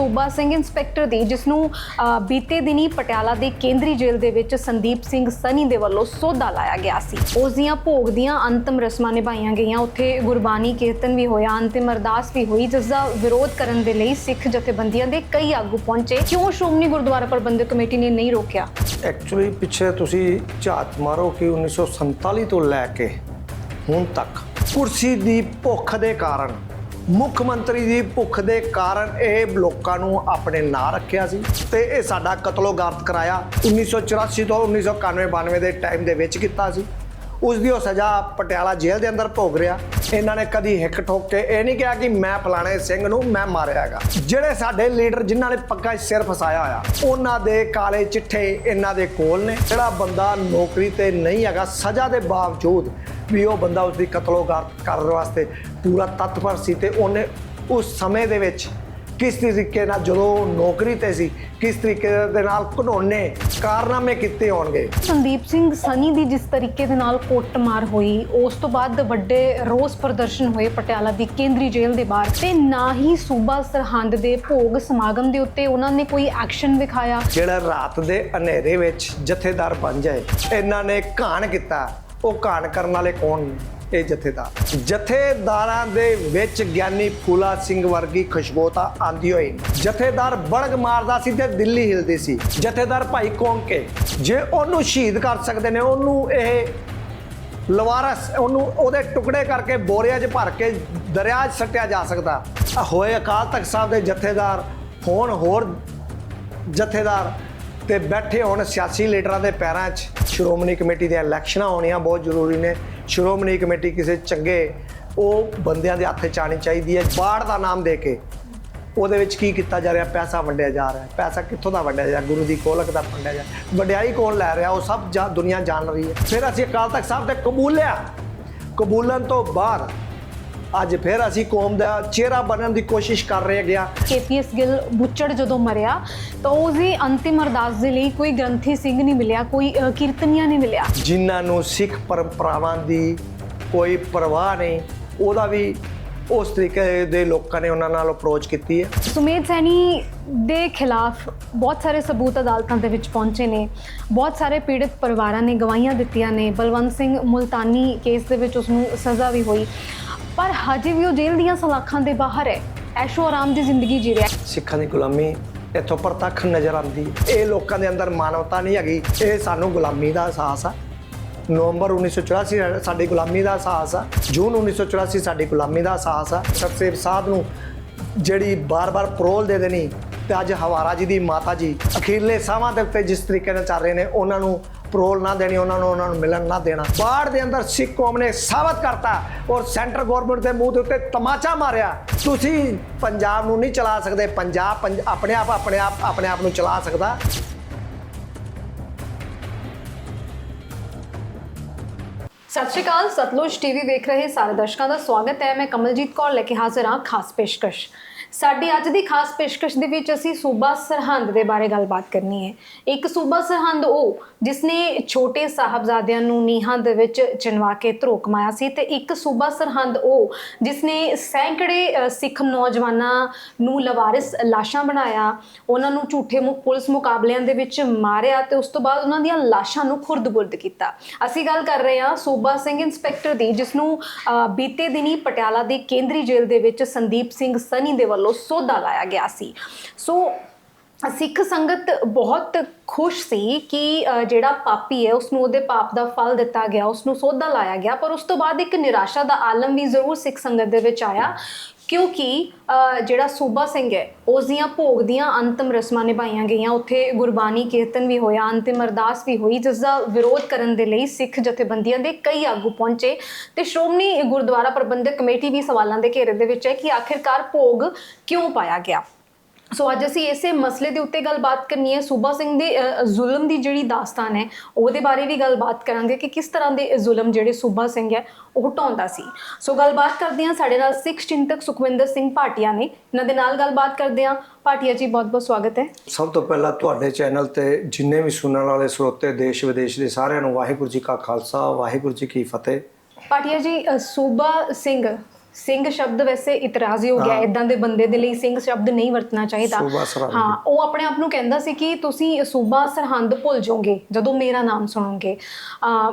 ਸੂਬਾ ਸਿੰਘ ਇੰਸਪੈਕਟਰ ਦੀ, ਜਿਸ ਨੂੰ ਬੀਤੇ ਦਿਨੀ ਪਟਿਆਲਾ ਦੇ ਕੇਂਦਰੀ ਜੇਲ੍ਹ ਦੇ ਵਿੱਚ ਸੰਦੀਪ ਸਿੰਘ ਸਨੀ ਦੇ ਵੱਲੋਂ ਸੋਧਾ ਲਾਇਆ ਗਿਆ ਸੀ। ਉਸ ਦੀਆਂ ਭੋਗ ਦੀਆਂ ਅੰਤਮ ਰਸਮਾਂ ਨਿਭਾਈਆਂ ਗਈਆਂ। ਉੱਥੇ ਗੁਰਬਾਣੀ ਕੀਰਤਨ ਵੀ ਹੋਇਆ, ਅੰਤਿਮ ਅਰਦਾਸ ਵੀ ਹੋਈ, ਜਿਸ ਦਾ ਵਿਰੋਧ ਕਰਨ ਦੇ ਲਈ ਸਿੱਖ ਜਥੇਬੰਦੀਆਂ ਦੇ ਕਈ ਆਗੂ ਪਹੁੰਚੇ। ਕਿਉਂ ਸ਼੍ਰੋਮਣੀ ਗੁਰਦੁਆਰਾ ਪ੍ਰਬੰਧਕ ਕਮੇਟੀ ਨੇ ਨਹੀਂ ਰੋਕਿਆ? ਐਕਚੁਅਲੀ ਪਿੱਛੇ ਤੁਸੀਂ ਝਾਤ ਮਾਰੋ ਕਿ 1947 ਤੋਂ ਲੈ ਕੇ ਹੁਣ ਤੱਕ ਕੁਰਸੀ ਦੀ ਭੁੱਖ ਦੇ ਕਾਰਨ ਮੁੱਖ ਮੰਤਰੀ ਦੀ ਭੁੱਖ ਦੇ ਕਾਰਨ ਇਹ ਲੋਕਾਂ ਨੂੰ ਆਪਣੇ ਨਾਂ ਰੱਖਿਆ ਸੀ ਤੇ ਇਹ ਸਾਡਾ ਕਤਲੋਗਾਰਤ ਕਰਾਇਆ 1984 ਤੋਂ 1991 92 ਦੇ ਟਾਈਮ ਦੇ ਵਿੱਚ ਕੀਤਾ ਸੀ। ਉਸ ਦੀ ਉਹ ਸਜ਼ਾ ਪਟਿਆਲਾ ਜੇਲ੍ਹ ਦੇ ਅੰਦਰ ਭੋਗ ਰਿਹਾ। ਇਹਨਾਂ ਨੇ ਕਦੀ ਹਿੱਕ ਠੋਕ ਕੇ ਇਹ ਨਹੀਂ ਕਿਹਾ ਕਿ ਮੈਂ ਫਲਾਣੇ ਸਿੰਘ ਨੂੰ ਮੈਂ ਮਾਰਿਆ ਹੈਗਾ। ਜਿਹੜੇ ਸਾਡੇ ਲੀਡਰ ਜਿਨ੍ਹਾਂ ਨੇ ਪੱਕਾ ਸਿਰ ਫਸਾਇਆ ਹੋਇਆ, ਉਹਨਾਂ ਦੇ ਕਾਲੇ ਚਿੱਠੇ ਇਹਨਾਂ ਦੇ ਕੋਲ ਨੇ। ਜਿਹੜਾ ਬੰਦਾ ਨੌਕਰੀ ਤੇ ਨਹੀਂ ਹੈਗਾ, ਸਜ਼ਾ ਦੇ ਬਾਵਜੂਦ ਵੀ ਉਹ ਬੰਦਾ ਉਸ ਦੀ ਕਤਲੋਗਾਰਤ ਕਰਨ ਵਾਸਤੇ ਪੂਰਾ ਤਤਪਰ ਸੀ ਤੇ ਉਹਨੇ ਉਸ ਸਮੇਂ ਦੇ ਵਿੱਚ ਕਿਸ ਤਰੀਕੇ ਨਾਲ ਜਦੋਂ ਨੌਕਰੀ ਤੇ ਸੀ ਕਿਸ ਤਰੀਕੇ ਦੇ ਨਾਲ ਘਨੋਨੇ ਕਾਰਨਾਮੇ ਕੀਤੇ ਹੋਣਗੇ। ਸੰਦੀਪ ਸਿੰਘ ਸਨੀ ਦੀ ਜਿਸ ਤਰੀਕੇ ਦੇ ਨਾਲ ਕੁੱਟਮਾਰ ਹੋਈ ਉਸ ਤੋਂ ਬਾਅਦ ਵੱਡੇ ਰੋਸ ਪ੍ਰਦਰਸ਼ਨ ਹੋਏ ਪਟਿਆਲਾ ਦੀ ਕੇਂਦਰੀ ਜੇਲ੍ਹ ਦੇ ਬਾਹਰ ਤੇ ਨਾ ਹੀ ਸੂਬਾ ਸਰਹੰਦ ਦੇ ਭੋਗ ਸਮਾਗਮ ਦੇ ਉੱਤੇ ਉਹਨਾਂ ਨੇ ਕੋਈ ਐਕਸ਼ਨ ਵਿਖਾਇਆ। ਜਿਹੜਾ ਰਾਤ ਦੇ ਹਨੇਰੇ ਵਿੱਚ ਜਥੇਦਾਰ ਬਣ ਜਾਏ ਇਹਨਾਂ ਨੇ ਘਾਣ ਕੀਤਾ। ਉਹ ਘਾਣ ਕਰਨ ਵਾਲੇ ਕੌਣ ਨੇ? ਇਹ ਜਥੇਦਾਰ। ਜਥੇਦਾਰਾਂ ਦੇ ਵਿੱਚ ਗਿਆਨੀ ਫੂਲਾ ਸਿੰਘ ਵਰਗੀ ਖੁਸ਼ਬੂ ਤਾਂ ਆਂਦੀ ਹੋਈ ਜਥੇਦਾਰ ਬੜਗ ਮਾਰਦਾ ਸੀ ਤੇ ਦਿੱਲੀ ਹਿਲਦੀ ਸੀ। ਜਥੇਦਾਰ ਭਾਈ ਕੌਣ ਜੇ ਉਹਨੂੰ ਸ਼ਹੀਦ ਕਰ ਸਕਦੇ ਨੇ, ਉਹਨੂੰ ਇਹ ਲਵਾਰਸ, ਉਹਨੂੰ ਉਹਦੇ ਟੁਕੜੇ ਕਰਕੇ ਬੋਰਿਆਂ 'ਚ ਭਰ ਕੇ ਦਰਿਆ 'ਚ ਸੱਟਿਆ ਜਾ ਸਕਦਾ। ਹੋਏ ਅਕਾਲ ਤਖਤ ਸਾਹਿਬ ਦੇ ਜਥੇਦਾਰ ਹੋਣ ਹੋਰ ਜਥੇਦਾਰ। ਤੇ ਬੈਠੇ ਹੋਣ ਸਿਆਸੀ ਲੀਡਰਾਂ ਦੇ ਪੈਰਾਂ 'ਚ। ਸ਼੍ਰੋਮਣੀ ਕਮੇਟੀ ਦੀਆਂ ਇਲੈਕਸ਼ਨਾਂ ਹੋਣੀਆਂ ਬਹੁਤ ਜ਼ਰੂਰੀ ਨੇ। ਸ਼੍ਰੋਮਣੀ ਕਮੇਟੀ ਕਿਸੇ ਚੰਗੇ ਉਹ ਬੰਦਿਆਂ ਦੇ ਹੱਥ 'ਚ ਆਉਣੀ ਚਾਹੀਦੀ ਹੈ। ਬਾੜ ਦਾ ਨਾਮ ਦੇ ਕੇ ਉਹਦੇ ਵਿੱਚ ਕੀ ਕੀਤਾ ਜਾ ਰਿਹਾ? ਪੈਸਾ ਵੰਡਿਆ ਜਾ ਰਿਹਾ। ਪੈਸਾ ਕਿੱਥੋਂ ਦਾ ਵੰਡਿਆ ਜਾ ਗੁਰੂ ਦੀ ਕੋਲਕ ਦਾ ਵੰਡਿਆ ਜਾ ਰਿਹਾ। ਵਡਿਆਈ ਕੌਣ ਲੈ ਰਿਹਾ? ਉਹ ਸਭ ਜਾ- ਦੁਨੀਆ ਜਾਣ ਰਹੀ ਹੈ। ਫਿਰ ਅਸੀਂ ਅਕਾਲ ਤਖਤ ਸਾਹਿਬ ਤੇ ਕਬੂਲਿਆ। ਕਬੂਲਣ ਤੋਂ ਬਾਅਦ ਅੱਜ ਫਿਰ ਅਸੀਂ ਕੌਮ ਦਾ ਚਿਹਰਾ ਬਣਨ ਦੀ ਕੋਸ਼ਿਸ਼ ਕਰ ਰਹੇ ਗਿਆ ਕੇਪੀਐਸ ਗਿੱਲ ਬੁੱਚੜ ਜਦੋਂ ਮਰਿਆ ਤਾਂ ਉਸ ਦੀ ਅੰਤਿਮ ਅਰਦਾਸ ਦੇ ਲਈ ਕੋਈ ਗ੍ਰੰਥੀ ਸਿੰਘ ਨਹੀਂ ਮਿਲਿਆ ਕੋਈ ਕੀਰਤਨੀਆ ਨਹੀਂ ਮਿਲਿਆ। ਜਿਨ੍ਹਾਂ ਨੂੰ ਸਿੱਖ ਪਰੰਪਰਾਵਾਂ ਦੀ ਕੋਈ ਪਰਵਾਹ ਨਹੀਂ ਉਹਦਾ ਵੀ ਉਸ ਤਰੀਕੇ ਦੇ ਲੋਕਾਂ ਨੇ ਉਹਨਾਂ ਨਾਲ ਅਪਰੋਚ ਕੀਤੀ ਹੈ। ਸੁਮੇਧ ਸੈਣੀ ਦੇ ਖਿਲਾਫ ਬਹੁਤ ਸਾਰੇ ਸਬੂਤ ਅਦਾਲਤਾਂ ਦੇ ਵਿੱਚ ਪਹੁੰਚੇ ਨੇ ਬਹੁਤ ਸਾਰੇ ਪੀੜਤ ਪਰਿਵਾਰਾਂ ਨੇ ਗਵਾਹੀਆਂ ਦਿੱਤੀਆਂ ਨੇ ਬਲਵੰਤ ਸਿੰਘ ਮੁਲਤਾਨੀ ਕੇਸ ਦੇ ਵਿੱਚ ਉਸ ਨੂੰ ਸਜ਼ਾ ਵੀ ਹੋਈ। ਪਰ ਹਜੇ ਵੀ ਉਹ ਜੇਲ੍ਹ ਦੀਆਂ ਸਲਾਖਾਂ ਦੇ ਬਾਹਰ ਹੈ। ਐਸ਼ੋ ਆਰਾਮ ਦੀ ਜ਼ਿੰਦਗੀ ਜੀ ਰਿਹਾ ਹੈ। ਸਿੱਖਾਂ ਦੀ ਗੁਲਾਮੀ ਇੱਥੋਂ ਪ੍ਰਤੱਖ ਨਜ਼ਰ ਆਉਂਦੀ। ਇਹ ਲੋਕਾਂ ਦੇ ਅੰਦਰ ਮਾਨਵਤਾ ਨਹੀਂ ਹੈਗੀ। ਇਹ ਸਾਨੂੰ ਗੁਲਾਮੀ ਦਾ ਅਹਿਸਾਸ ਆ। ਨਵੰਬਰ 1984 ਸਾਡੀ ਗੁਲਾਮੀ ਦਾ ਅਹਿਸਾਸ ਆ। ਜੂਨ 1984 ਸਾਡੀ ਗੁਲਾਮੀ ਦਾ ਅਹਿਸਾਸ ਆ। ਸਰਸੇਵ ਸਾਹਿਬ ਨੂੰ ਜਿਹੜੀ ਬਾਰ-ਬਾਰ ਪਰੋਲ ਦੇ ਦੇਣੀ ਤੇ ਅੱਜ ਹਵਾਰਾ ਜੀ ਦੀ ਮਾਤਾ ਜੀ ਅਖੀਰਲੇ ਸਾਹਾਂ ਦੇ ਉੱਤੇ ਜਿਸ ਤਰੀਕੇ ਨਾਲ ਚੱਲ ਰਹੇ ਨੇ, ਉਹਨਾਂ ਨੂੰ ਪਰੋਲ ਨਾ ਦੇਣੀ, ਉਹਨਾਂ ਨੂੰ ਉਹਨਾਂ ਨੂੰ ਮਿਲਣ ਨਾ ਦੇਣਾ। ਬਾੜ ਦੇ ਅੰਦਰ ਸਿੱਖ ਕੌਮ ਨੇ ਸਾਬਤ ਕਰਤਾ ਔਰ ਸੈਂਟਰ ਗਵਰਨਮੈਂਟ ਦੇ ਮੂੰਹ ਦੇ ਉੱਤੇ ਤਮਾਚਾ ਮਾਰਿਆ। ਤੁਸੀਂ ਪੰਜਾਬ ਨੂੰ ਨਹੀਂ ਚਲਾ ਸਕਦੇ। ਪੰਜਾਬ ਪੰਜ- ਆਪਣੇ ਆਪ ਆਪਣੇ ਆਪ ਆਪਣੇ ਆਪ ਨੂੰ ਚਲਾ ਸਕਦਾ। ਸਤਿ ਸ਼੍ਰੀ ਅਕਾਲ, ਸਤਲੁਜ ਟੀਵੀ ਵੇਖ ਰਹੇ ਸਾਰੇ ਦਰਸ਼ਕਾਂ ਦਾ ਸਵਾਗਤ ਹੈ। ਮੈਂ ਕਮਲਜੀਤ ਕੌਰ, ਲੈ ਕੇ ਹਾਜ਼ਰ ਹਾਂ ਖਾਸ ਪੇਸ਼ਕਸ਼। ਸਾਡੀ ਅੱਜ ਦੀ ਖਾਸ ਪੇਸ਼ਕਸ਼ ਦੇ ਵਿੱਚ ਅਸੀਂ ਸੂਬਾ ਸਰਹੰਦ ਦੇ ਬਾਰੇ ਗੱਲਬਾਤ ਕਰਨੀ ਹੈ। ਇੱਕ ਸੂਬਾ ਸਰਹੰਦ ਉਹ ਜਿਸ ਨੇ ਛੋਟੇ ਸਾਹਿਬਜ਼ਾਦਿਆਂ ਨੂੰ ਨੀਹਾਂ ਦੇ ਵਿੱਚ ਚਿਣਵਾ ਕੇ ਧਰੋਕ ਮਾਇਆ ਸੀ ਤੇ ਇੱਕ ਸੂਬਾ ਸਰਹੰਦ ਉਹ ਜਿਸ ਨੇ ਸੈਂਕੜੇ ਸਿੱਖ ਨੌਜਵਾਨਾਂ ਨੂੰ ਲਵਾਰਿਸ ਲਾਸ਼ਾਂ ਬਣਾਇਆ, ਉਹਨਾਂ ਨੂੰ ਝੂਠੇ ਮੁ- ਪੁਲਿਸ ਮੁਕਾਬਲਿਆਂ ਦੇ ਵਿੱਚ ਮਾਰਿਆ ਤੇ ਉਸ ਤੋਂ ਬਾਅਦ ਉਹਨਾਂ ਦੀਆਂ ਲਾਸ਼ਾਂ ਨੂੰ ਖੁਰਦ-ਬੁਰਦ ਕੀਤਾ। ਅਸੀਂ ਗੱਲ ਕਰ ਰਹੇ ਹਾਂ ਸੂਬਾ ਸਿੰਘ ਇੰਸਪੈਕਟਰ ਦੀ ਜਿਸ ਨੂੰ ਬੀਤੇ ਦਿਨੀ ਪਟਿਆਲਾ ਦੇ ਕੇਂਦਰੀ ਜੇਲ੍ਹ ਦੇ ਵਿੱਚ ਸੰਦੀਪ ਸਿੰਘ ਸਨੀ ਦੇ ਵੱਲੋਂ ਸੋਧਾ ਲਾਇਆ ਗਿਆ ਸੀ। ਸੋ ਸਿੱਖ ਸੰਗਤ ਬਹੁਤ ਖੁਸ਼ ਸੀ ਕਿ ਅ, ਜਿਹੜਾ ਪਾਪੀ ਹੈ ਉਸ ਨੂੰ ਉਹਦੇ ਪਾਪ ਦਾ ਫਲ ਦਿੱਤਾ ਗਿਆ ਉਸ ਨੂੰ ਸੋਧਾ ਲਾਇਆ ਗਿਆ। ਪਰ ਉਸ ਤੋਂ ਬਾਅਦ ਇੱਕ ਨਿਰਾਸ਼ਾ ਦਾ ਆਲਮ ਵੀ ਜ਼ਰੂਰ ਸਿੱਖ ਸੰਗਤ ਦੇ ਵਿੱਚ ਆਇਆ। ਕਿਉਂਕਿ ਜਿਹੜਾ ਸੂਬਾ ਸਿੰਘ ਹੈ, ਉਸ ਦੀਆਂ ਭੋਗ ਦੀਆਂ ਅੰਤਮ ਰਸਮਾਂ ਨਿਭਾਈਆਂ ਗਈਆਂ। ਉੱਥੇ ਗੁਰਬਾਣੀ ਕੀਰਤਨ ਵੀ ਹੋਇਆ, ਅੰਤਿਮ ਅਰਦਾਸ ਵੀ ਹੋਈ, ਜਿਸ ਦਾ ਵਿਰੋਧ ਕਰਨ ਦੇ ਲਈ ਸਿੱਖ ਜਥੇਬੰਦੀਆਂ ਦੇ ਕਈ ਆਗੂ ਪਹੁੰਚੇ। ਤੇ ਸ਼੍ਰੋਮਣੀ ਗੁਰਦੁਆਰਾ ਪ੍ਰਬੰਧਕ ਕਮੇਟੀ ਵੀ ਸਵਾਲਾਂ ਦੇ ਘੇਰੇ ਦੇ ਵਿੱਚ ਹੈ ਕਿ ਆਖਿਰਕਾਰ ਭੋਗ ਕਿਉਂ ਪਾਇਆ ਗਿਆ? ਸੋ ਅੱਜ ਅਸੀਂ ਇਸੇ ਮਸਲੇ ਦੇ ਉੱਤੇ ਗੱਲਬਾਤ ਕਰਨੀ ਹੈ। ਸੂਬਾ ਸਿੰਘ ਦੇ ਜ਼ੁਲਮ ਦੀ ਜਿਹੜੀ ਦਾਸਤਾਨ ਹੈ ਉਹਦੇ ਬਾਰੇ ਵੀ ਗੱਲਬਾਤ ਕਰਾਂਗੇ ਕਿ ਕਿਸ ਤਰ੍ਹਾਂ ਦੇ ਜ਼ੁਲਮ ਜਿਹੜੇ ਸੂਬਾ ਸਿੰਘ ਹੈ ਉਹ ਢਾਉਂਦਾ ਸੀ। ਸੋ ਗੱਲਬਾਤ ਕਰਦੇ ਹਾਂ ਸਾਡੇ ਨਾਲ ਸਿੱਖ ਚਿੰਤਕ ਸੁਖਵਿੰਦਰ ਸਿੰਘ ਭਾਟੀਆ ਨੇ। ਇਹਨਾਂ ਦੇ ਨਾਲ ਗੱਲਬਾਤ ਕਰਦੇ ਹਾਂ। ਭਾਟੀਆ ਜੀ ਬਹੁਤ ਬਹੁਤ ਸਵਾਗਤ ਹੈ। ਸਭ ਤੋਂ ਪਹਿਲਾਂ ਤੁਹਾਡੇ ਚੈਨਲ ਤੇ ਜਿੰਨੇ ਵੀ ਸੁਣਨ ਵਾਲੇ ਸਰੋਤੇ ਦੇਸ਼ ਵਿਦੇਸ਼ ਦੇ ਸਾਰਿਆਂ ਨੂੰ ਵਾਹਿਗੁਰੂ ਜੀ ਕਾ ਖਾਲਸਾ ਵਾਹਿਗੁਰੂ ਜੀ ਕੀ ਫਤਿਹ। ਭਾਟੀਆ ਜੀ ਸੂਬਾ ਸਿੰਘ ਸਿੰਘ ਸ਼ਬਦ ਵੈਸੇ ਇਤਰਾਜ਼ੀ ਹੋ ਗਿਆ। ਇਦਾਂ ਦੇ ਬੰਦੇ ਦੇ ਲਈ ਸਿੰਘ ਸ਼ਬਦ ਨਹੀਂ ਵਰਤਣਾ ਚਾਹੀਦਾ। ਹਾਂ ਉਹ ਆਪਣੇ ਆਪ ਨੂੰ ਕਹਿੰਦਾ ਸੀ ਕਿ ਤੁਸੀਂ ਸੂਬਾ ਸਰਹੰਦ ਭੁੱਲ ਜਾਓਗੇ ਜਦੋਂ ਮੇਰਾ ਨਾਮ ਸੁਣੋਗੇ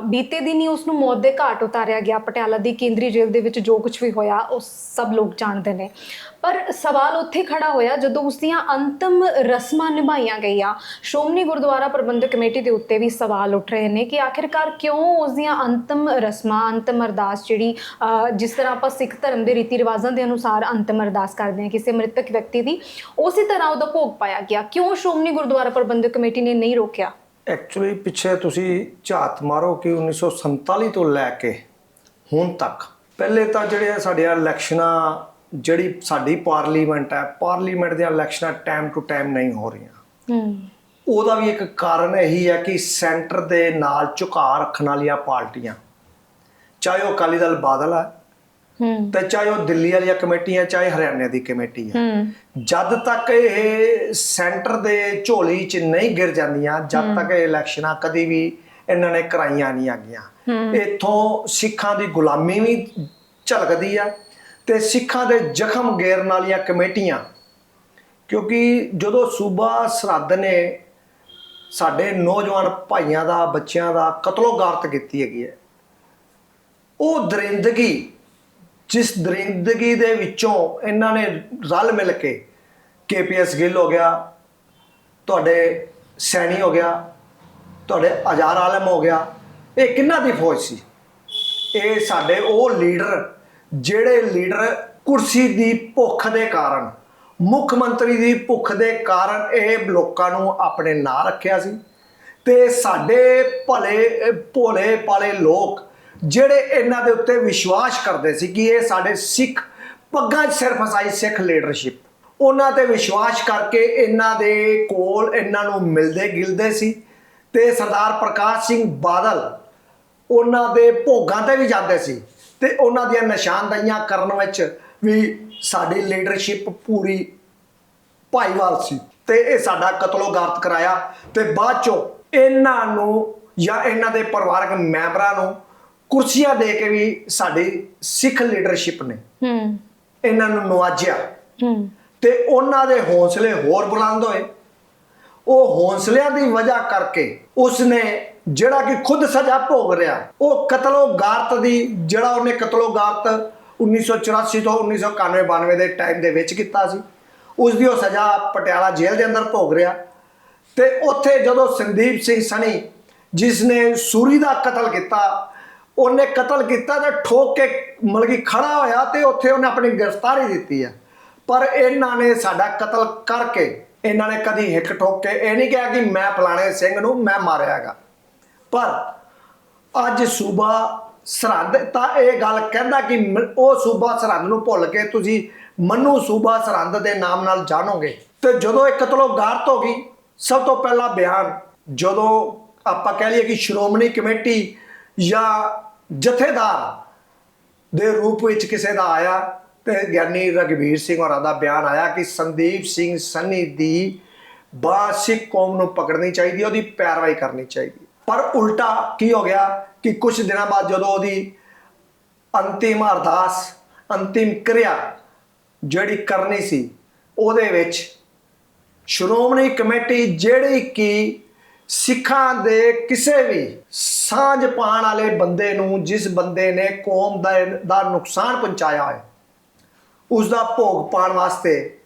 ਬੀਤੇ ਦਿਨ ਹੀ ਉਸ ਨੂੰ ਮੌਤ ਦੇ ਘਾਟ ਉਤਾਰਿਆ ਗਿਆ ਪਟਿਆਲਾ ਦੀ ਕੇਂਦਰੀ ਜੇਲ੍ਹ ਦੇ ਵਿੱਚ ਜੋ ਕੁਝ ਵੀ ਹੋਇਆ ਉਹ ਸਭ ਲੋਕ ਜਾਣਦੇ ਨੇ ਪਰ ਸਵਾਲ ਉੱਥੇ ਖੜਾ ਹੋਇਆ ਜਦੋਂ ਉਸ ਦੀਆਂ ਅੰਤਮ ਰਸਮਾਂ ਨਿਭਾਈਆਂ ਗਈਆਂ। ਸ਼੍ਰੋਮਣੀ ਗੁਰਦੁਆਰਾ ਪ੍ਰਬੰਧਕ ਕਮੇਟੀ ਦੇ ਉੱਤੇ ਵੀ ਸਵਾਲ ਉੱਠ ਰਹੇ ਨੇ ਕਿ ਆਖਿਰਕਾਰ ਕਿਉਂ ਉਸ ਦੀਆਂ ਅੰਤਮ ਰਸਮਾਂ, ਅੰਤਮ ਅਰਦਾਸ ਜਿਹੜੀ ਜਿਸ ਤਰ੍ਹਾਂ ਆਪਾਂ ਸਿੱਖ ਧਰਮ ਦੇ ਰੀਤੀ ਰਿਵਾਜ਼ਾਂ ਦੇ ਅਨੁਸਾਰ ਅੰਤਮ ਅਰਦਾਸ ਕਰਦੇ ਹਾਂ, ਕਿਸੇ ਮ੍ਰਿਤਕ ਵਿਅਕਤੀ ਦੀ, ਉਸੇ ਤਰ੍ਹਾਂ ਉਹਦਾ ਭੋਗ ਪਾਇਆ ਗਿਆ। ਕਿਉਂ ਸ਼੍ਰੋਮਣੀ ਗੁਰਦੁਆਰਾ ਪ੍ਰਬੰਧਕ ਕਮੇਟੀ ਨੇ ਨਹੀਂ ਰੋਕਿਆ? ਐਕਚੁਅਲੀ ਪਿੱਛੇ ਤੁਸੀਂ ਝਾਤ ਮਾਰੋ ਕਿ 1947 ਤੋਂ ਲੈ ਕੇ ਹੁਣ ਤੱਕ, ਪਹਿਲੇ ਤਾਂ ਜਿਹੜੇ ਆ ਸਾਡੀਆਂ ਇਲੈਕਸ਼ਨਾਂ ਜਿਹੜੀ ਸਾਡੀ ਪਾਰਲੀਮੈਂਟ ਹੈ ਪਾਰਲੀਮੈਂਟ ਦੀਆਂ ਇਲੈਕਸ਼ਨਾਂ ਟਾਈਮ ਟੂ ਟਾਈਮ ਨਹੀਂ ਹੋ ਰਹੀਆਂ। ਹੂੰ। ਉਹਦਾ ਵੀ ਇੱਕ ਕਾਰਨ ਇਹੀ ਹੈ ਕਿ ਸੈਂਟਰ ਦੇ ਨਾਲ ਝੁਕਾਅ ਰੱਖਣ ਵਾਲੀਆਂ ਪਾਰਟੀਆਂ ਚਾਹੇ ਉਹ ਅਕਾਲੀ ਦਲ ਬਾਦਲ ਹੈ ਹੂੰ। ਤੇ ਚਾਹੇ ਉਹ ਦਿੱਲੀ ਵਾਲੀਆਂ ਕਮੇਟੀਆਂ ਚਾਹੇ ਹਰਿਆਣਾ ਦੀ ਕਮੇਟੀ ਹੈ। ਹੂੰ। ਜਦ ਤੱਕ ਇਹ ਸੈਂਟਰ ਦੇ ਝੋਲੀ 'ਚ ਨਹੀਂ ਗਿਰ ਜਾਂਦੀਆਂ ਜਦ ਤੱਕ ਇਹ ਇਲੈਕਸ਼ਨਾਂ ਕਦੀ ਵੀ ਇਹਨਾਂ ਨੇ ਕਰਾਈਆਂ ਨਹੀਂ ਆਗੀਆਂ ਇੱਥੋਂ ਸਿੱਖਾਂ ਦੀ ਗੁਲਾਮੀ ਵੀ ਝਲਕਦੀ ਆ ਤੇ ਸਿੱਖਾਂ ਦੇ ਜ਼ਖਮ ਗੇਰਨ ਵਾਲੀਆਂ ਕਮੇਟੀਆਂ। ਕਿਉਂਕਿ ਜਦੋਂ ਸੂਬਾ ਸਰਹੱਦ ਨੇ ਸਾਡੇ ਨੌਜਵਾਨ ਭਾਈਆਂ ਦਾ, ਬੱਚਿਆਂ ਦਾ ਕਤਲੋਗਾਰਤ ਕੀਤੀ ਹੈਗੀ ਹੈ, ਉਹ ਦਰਿੰਦਗੀ, ਜਿਸ ਦਰਿੰਦਗੀ ਦੇ ਵਿੱਚੋਂ ਇਹਨਾਂ ਨੇ ਰਲ ਮਿਲ ਕੇ ਕੇਪੀਐਸ ਗਿੱਲ ਹੋ ਗਿਆ, ਤੁਹਾਡੇ ਸੈਣੀ ਹੋ ਗਿਆ, ਤੁਹਾਡੇ ਅਜ਼ਾਰ ਆਲਮ ਹੋ ਗਿਆ, ਇਹ ਕਿੰਨਾ ਦੀ ਫੌਜ ਸੀ? ਇਹ ਸਾਡੇ ਉਹ ਲੀਡਰ ਜਿਹੜੇ ਲੀਡਰ ਕੁਰਸੀ ਦੀ ਭੁੱਖ ਦੇ ਕਾਰਨ, ਮੁੱਖ ਮੰਤਰੀ ਦੀ ਭੁੱਖ ਦੇ ਕਾਰਨ ਇਹ ਲੋਕਾਂ ਨੂੰ ਆਪਣੇ ਨਾਂ ਰੱਖਿਆ ਸੀ ਤੇ ਸਾਡੇ ਭਲੇ ਭੋਲੇ ਪਾਲੇ ਲੋਕ ਜਿਹੜੇ ਇਹਨਾਂ ਦੇ ਉੱਤੇ ਵਿਸ਼ਵਾਸ ਕਰਦੇ ਸੀ ਕਿ ਇਹ ਸਾਡੇ ਸਿੱਖ ਪੱਗਾਂ 'ਚ ਸਿਰ ਫਸਾਈ ਸਿੱਖ ਲੀਡਰਸ਼ਿਪ ਉਹਨਾਂ ਤੇ ਵਿਸ਼ਵਾਸ ਕਰਕੇ ਇਹਨਾਂ ਦੇ ਕੋਲ ਇਹਨਾਂ ਨੂੰ ਮਿਲਦੇ ਗਿਲਦੇ ਸੀ ਤੇ ਸਰਦਾਰ ਪ੍ਰਕਾਸ਼ ਸਿੰਘ ਬਾਦਲ ਉਹਨਾਂ ਦੇ ਭੋਗਾਂ ਤੇ ਵੀ ਜਾਂਦੇ ਸੀ। ਤੇ ਉਹਨਾਂ ਦੀਆਂ ਨਿਸ਼ਾਨਦਹੀਆਂ ਕਰਨ ਵਿੱਚ ਵੀ ਸਾਡੀ ਲੀਡਰਸ਼ਿਪ ਪੂਰੀ ਭਾਈਵਾਲ ਸੀ। ਤੇ ਇਹ ਸਾਡਾ ਕਤਲੋਗਾਰਤ ਕਰਾਇਆ ਤੇ ਬਾਅਦ ਚੋਂ ਇਹਨਾਂ ਨੂੰ ਜਾਂ ਇਹਨਾਂ ਦੇ ਪਰਿਵਾਰਕ ਮੈਂਬਰਾਂ ਨੂੰ ਕੁਰਸੀਆਂ ਦੇ ਕੇ ਵੀ ਸਾਡੀ ਸਿੱਖ ਲੀਡਰਸ਼ਿਪ ਨੇ ਹੂੰ। ਇਹਨਾਂ ਨੂੰ ਨਵਾਜਿਆ। ਹੂੰ। ਤੇ ਉਹਨਾਂ ਦੇ ਹੌਸਲੇ ਹੋਰ ਬੁਲੰਦ ਹੋਏ। ਉਹ ਹੌਸਲਿਆਂ ਦੀ ਵਜ੍ਹਾ ਕਰਕੇ ਉਸਨੇ ਜਿਹੜਾ ਕਿ ਖੁਦ ਸਜ਼ਾ ਭੋਗ ਰਿਹਾ, ਉਹ ਕਤਲੋਗਾਰਤ ਦੀ, ਜਿਹੜਾ ਉਹਨੇ ਕਤਲੋਗਾਰਤ 1984 ਤੋਂ 1991 92 ਦੇ ਟਾਈਮ ਦੇ ਵਿੱਚ ਕੀਤਾ ਸੀ ਉਸ ਦੀ ਉਹ ਸਜ਼ਾ ਪਟਿਆਲਾ ਜੇਲ੍ਹ ਦੇ ਅੰਦਰ ਭੋਗ ਰਿਹਾ। ਤੇ ਉੱਥੇ ਜਦੋਂ ਸੰਦੀਪ ਸਿੰਘ ਸਣੀ ਜਿਸ ਨੇ ਸੂਰੀ ਦਾ ਕਤਲ ਕੀਤਾ, ਉਹਨੇ ਕਤਲ ਕੀਤਾ ਤੇ ਠੋਕ ਕੇ ਮਤਲਬ ਕਿ ਖੜਾ ਹੋਇਆ ਤੇ ਉੱਥੇ ਉਹਨੇ ਆਪਣੀ ਗ੍ਰਿਫਤਾਰੀ ਦਿੱਤੀ ਆ ਪਰ ਇਹਨਾਂ ਨੇ ਸਾਡਾ ਕਤਲ ਕਰਕੇ ਇਹਨਾਂ ਨੇ ਕਦੀ ਹਿੱਕ ਠੋਕ ਕੇ ਇਹ ਨਹੀਂ ਕਿਹਾ ਕਿ ਮੈਂ ਫਲਾਣੇ ਸਿੰਘ ਨੂੰ ਮੈਂ ਮਾਰਿਆਗਾ ਪਰ ਅੱਜ ਸੂਬਾ ਸਰਹੰਦ, ਤਾਂ ਇਹ ਗੱਲ ਕਹਿੰਦਾ ਕਿ ਉਹ ਸੂਬਾ ਸਰਹੰਦ ਨੂੰ ਭੁੱਲ ਕੇ ਤੁਸੀਂ ਮੰਨੂ ਸੂਬਾ ਸਰਹੰਦ ਦੇ ਨਾਮ ਨਾਲ ਜਾਣੋਗੇ। ਤੇ ਜਦੋਂ ਇਹ ਕਤਲੋਗਾਰਤ ਹੋ ਗਈ, ਸਭ ਤੋਂ ਪਹਿਲਾ ਬਿਆਨ, ਜਦੋਂ ਆਪਾਂ ਕਹਿ ਲਈਏ ਕਿ ਸ਼੍ਰੋਮਣੀ ਕਮੇਟੀ ਜਾਂ ਜਥੇਦਾਰ ਦੇ ਰੂਪ ਵਿੱਚ ਕਿਸੇ ਦਾ ਆਇਆ ਤੇ ਗਿਆਨੀ ਰਗਵੀਰ ਸਿੰਘ ਹੋਰਾਂ ਦਾ ਬਿਆਨ ਆਇਆ ਕਿ ਸੰਦੀਪ ਸਿੰਘ ਸੰਨੀ ਦੀ ਬਾਤ ਸਿੱਖ ਕੌਮ ਨੂੰ ਪਕੜਨੀ ਚਾਹੀਦੀ, ਉਹਦੀ ਪੈਰਵਾਈ ਕਰਨੀ ਚਾਹੀਦੀ। ਪਰ ਉਲਟਾ ਕੀ ਹੋ ਗਿਆ ਕਿ ਕੁਝ ਦਿਨਾਂ ਬਾਅਦ ਜਦੋਂ ਉਹਦੀ ਅੰਤਿਮ ਅਰਦਾਸ, ਅੰਤਿਮ ਕਿਰਿਆ ਜਿਹੜੀ ਕਰਨੀ ਸੀ, ਉਹਦੇ ਵਿੱਚ ਸ਼੍ਰੋਮਣੀ ਕਮੇਟੀ ਜਿਹੜੀ ਕਿ ਸਿੱਖਾਂ ਦੇ ਕਿਸੇ ਵੀ ਸਾਂਝ ਪਾਣ ਵਾਲੇ ਬੰਦੇ ਨੂੰ, ਜਿਸ ਬੰਦੇ ਨੇ ਕੌਮ ਦਾ ਦਾ ਨੁਕਸਾਨ ਪਹੁੰਚਾਇਆ ਹੈ ਉਸ ਦਾ ਭੋਗ ਪਾਉਣ ਵਾਸਤੇ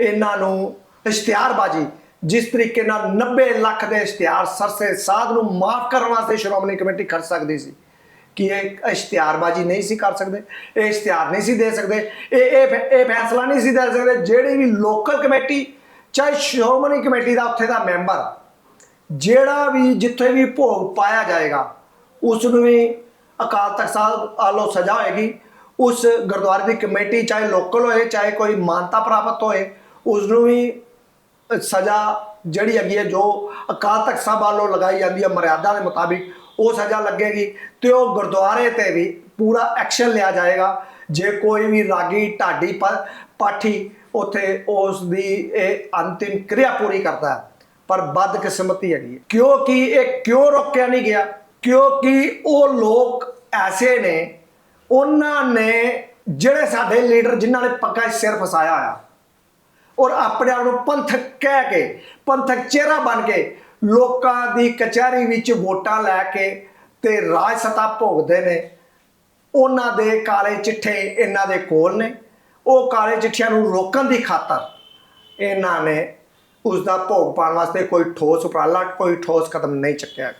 ਇਹਨਾਂ ਨੂੰ ਇਸ਼ਤਿਹਾਰਬਾਜ਼ੀ, ਜਿਸ ਤਰੀਕੇ ਨਾਲ 90 ਲੱਖ ਦੇ ਇਸ਼ਤਿਹਾਰ ਸਰਸੇ ਸਾਧ ਨੂੰ ਮਾਫ ਕਰਨ ਵਾਸਤੇ ਸ਼੍ਰੋਮਣੀ ਕਮੇਟੀ ਕਰ ਸਕਦੀ ਸੀ ਕਿ ਇਹ ਇਸ਼ਤਿਹਾਰਬਾਜ਼ੀ ਨਹੀਂ ਸੀ ਕਰ ਸਕਦੇ, ਇਹ ਇਸ਼ਤਿਹਾਰ ਨਹੀਂ ਸੀ ਦੇ ਸਕਦੇ, ਇਹ ਇਹ ਫੈ- ਇਹ ਫੈਸਲਾ ਨਹੀਂ ਸੀ ਦੇ ਸਕਦੇ, ਜਿਹੜੀ ਵੀ ਲੋਕਲ ਕਮੇਟੀ ਚਾਹੇ ਸ਼੍ਰੋਮਣੀ ਕਮੇਟੀ ਦਾ ਉੱਥੇ ਦਾ ਮੈਂਬਰ, ਜਿਹੜਾ ਵੀ ਜਿੱਥੇ ਵੀ ਭੋਗ ਪਾਇਆ ਜਾਏਗਾ, ਉਸ ਨੂੰ ਵੀ ਅਕਾਲ ਤਖਤ ਸਾਹਿਬ ਆਲੋ ਸਜ਼ਾ ਹੋਏਗੀ। ਉਸ ਗੁਰਦੁਆਰੇ ਦੀ ਕਮੇਟੀ, ਚਾਹੇ ਲੋਕਲ ਹੋਏ, ਚਾਹੇ ਕੋਈ ਮਾਨਤਾ ਪ੍ਰਾਪਤ ਹੋਏ ਉਸ ਨੂੰ ਵੀ ਸਜ਼ਾ ਜਿਹੜੀ ਹੈਗੀ ਹੈ, ਜੋ ਅਕਾਲ ਤਖਤ ਸਾਹਿਬ ਵੱਲੋਂ ਲਗਾਈ ਜਾਂਦੀ ਹੈ, ਮਰਿਆਦਾ ਦੇ ਮੁਤਾਬਿਕ ਉਹ ਸਜ਼ਾ ਲੱਗੇਗੀ ਤੇ ਉਹ ਗੁਰਦੁਆਰੇ ਤੇ ਵੀ ਪੂਰਾ ਐਕਸ਼ਨ ਲਿਆ ਜਾਏਗਾ। ਜੇ ਕੋਈ ਵੀ ਰਾਗੀ, ਢਾਡੀ, ਪ- ਪਾਠੀ ਉੱਥੇ ਉਸ ਦੀ ਇਹ ਅੰਤਿਮ ਕਿਰਿਆ ਪੂਰੀ ਕਰਦਾ ਹੈ, ਪਰ ਬਦਕਿਸਮਤੀ ਹੈਗੀ ਹੈ। ਕਿਉਂਕਿ ਇਹ ਕਿਉਂ ਰੋਕਿਆ ਨਹੀਂ ਗਿਆ? ਕਿਉਂਕਿ ਉਹ ਲੋਕ ਐਸੇ ਨੇ ਉਹਨਾਂ ਨੇ ਜਿਹੜੇ ਸਾਡੇ ਲੀਡਰ ਜਿਨ੍ਹਾਂ ਨੇ ਪੱਕਾ ਸਿਰ ਫਸਾਇਆ ਆ ਔਰ ਆਪਣੇ ਆਪ ਨੂੰ ਪੰਥਕ ਕਹਿ ਕੇ, ਪੰਥਕ ਚਿਹਰਾ ਬਣ ਕੇ ਲੋਕਾਂ ਦੀ ਕਚਹਿਰੀ ਵਿੱਚ ਵੋਟਾਂ ਲੈ ਕੇ ਤੇ ਰਾਜ ਸੱਤਾ ਭੋਗਦੇ ਨੇ। ਉਹਨਾਂ ਦੇ ਕਾਲੇ ਚਿੱਠੇ ਇਹਨਾਂ ਦੇ ਕੋਲ ਨੇ। ਉਹ ਕਾਲੇ ਚਿੱਠਿਆਂ ਨੂੰ ਰੋਕਣ ਦੀ ਖਾਤਰ ਇਹਨਾਂ ਨੇ ਉਸ ਦਾ ਭੋਗ ਪਾਉਣ ਵਾਸਤੇ ਕੋਈ ਠੋਸ ਉਪਰਾਲਾ, ਕੋਈ ਠੋਸ ਕਦਮ ਨਹੀਂ ਚੱਕਿਆ।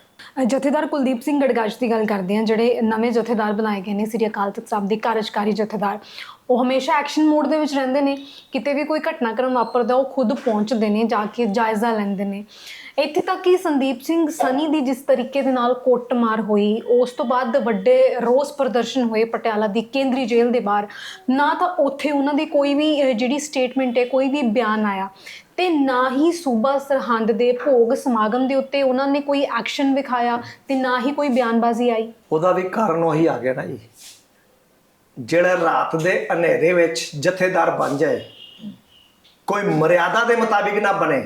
ਜਥੇਦਾਰ ਕੁਲਦੀਪ ਸਿੰਘ ਗੜਗਾਸ਼ ਦੀ ਗੱਲ ਕਰਦੇ ਹਾਂ, ਜਿਹੜੇ ਨਵੇਂ ਜਥੇਦਾਰ ਬਣਾਏ ਗਏ ਨੇ, ਸ੍ਰੀ ਅਕਾਲ ਤਖਤ ਸਾਹਿਬ ਦੇ ਕਾਰਜਕਾਰੀ ਜਥੇਦਾਰ। ਉਹ ਹਮੇਸ਼ਾ ਐਕਸ਼ਨ ਮੋਡ ਦੇ ਵਿੱਚ ਰਹਿੰਦੇ ਨੇ। ਕਿਤੇ ਵੀ ਕੋਈ ਘਟਨਾਕ੍ਰਮ ਵਾਪਰਦਾ, ਉਹ ਖੁਦ ਪਹੁੰਚਦੇ ਨੇ, ਜਾ ਕੇ ਜਾਇਜ਼ਾ ਲੈਂਦੇ ਨੇ। ਇੱਥੇ ਤੱਕ ਕਿ ਸੰਦੀਪ ਸਿੰਘ ਸਨੀ ਦੀ ਜਿਸ ਤਰੀਕੇ ਦੇ ਨਾਲ ਕੁੱਟਮਾਰ ਹੋਈ, ਉਸ ਤੋਂ ਬਾਅਦ ਵੱਡੇ ਰੋਸ ਪ੍ਰਦਰਸ਼ਨ ਹੋਏ ਪਟਿਆਲਾ ਦੀ ਕੇਂਦਰੀ ਜੇਲ੍ਹ ਦੇ ਬਾਹਰ। ਨਾ ਤਾਂ ਉੱਥੇ ਉਹਨਾਂ ਦੀ ਕੋਈ ਵੀ ਜਿਹੜੀ ਸਟੇਟਮੈਂਟ ਹੈ, ਕੋਈ ਵੀ ਬਿਆਨ ਆਇਆ। ਤੇ ਨਾ ਹੀ ਸੂਬਾ ਸਰਹੰਦ ਦੇ ਭੋਗ ਸਮਾਗਮ ਦੇ ਉੱਤੇ ਉਹਨਾਂ ਨੇ ਕੋਈ ਐਕਸ਼ਨ ਵਿਖਾਇਆ ਤੇ ਨਾ ਹੀ ਕੋਈ ਬਿਆਨਬਾਜ਼ੀ ਆਈ? ਉਹਦਾ ਵੀ ਕਾਰਨ ਉਹੀ ਆ ਗਿਆ ਨਾ ਜੀ। ਜਿਹੜਾ ਰਾਤ ਦੇ ਹਨੇਰੇ ਵਿੱਚ ਜਥੇਦਾਰ ਬਣ ਜਾਏ, ਕੋਈ ਮਰਿਆਦਾ ਦੇ ਮੁਤਾਬਿਕ ਨਾ ਬਣੇ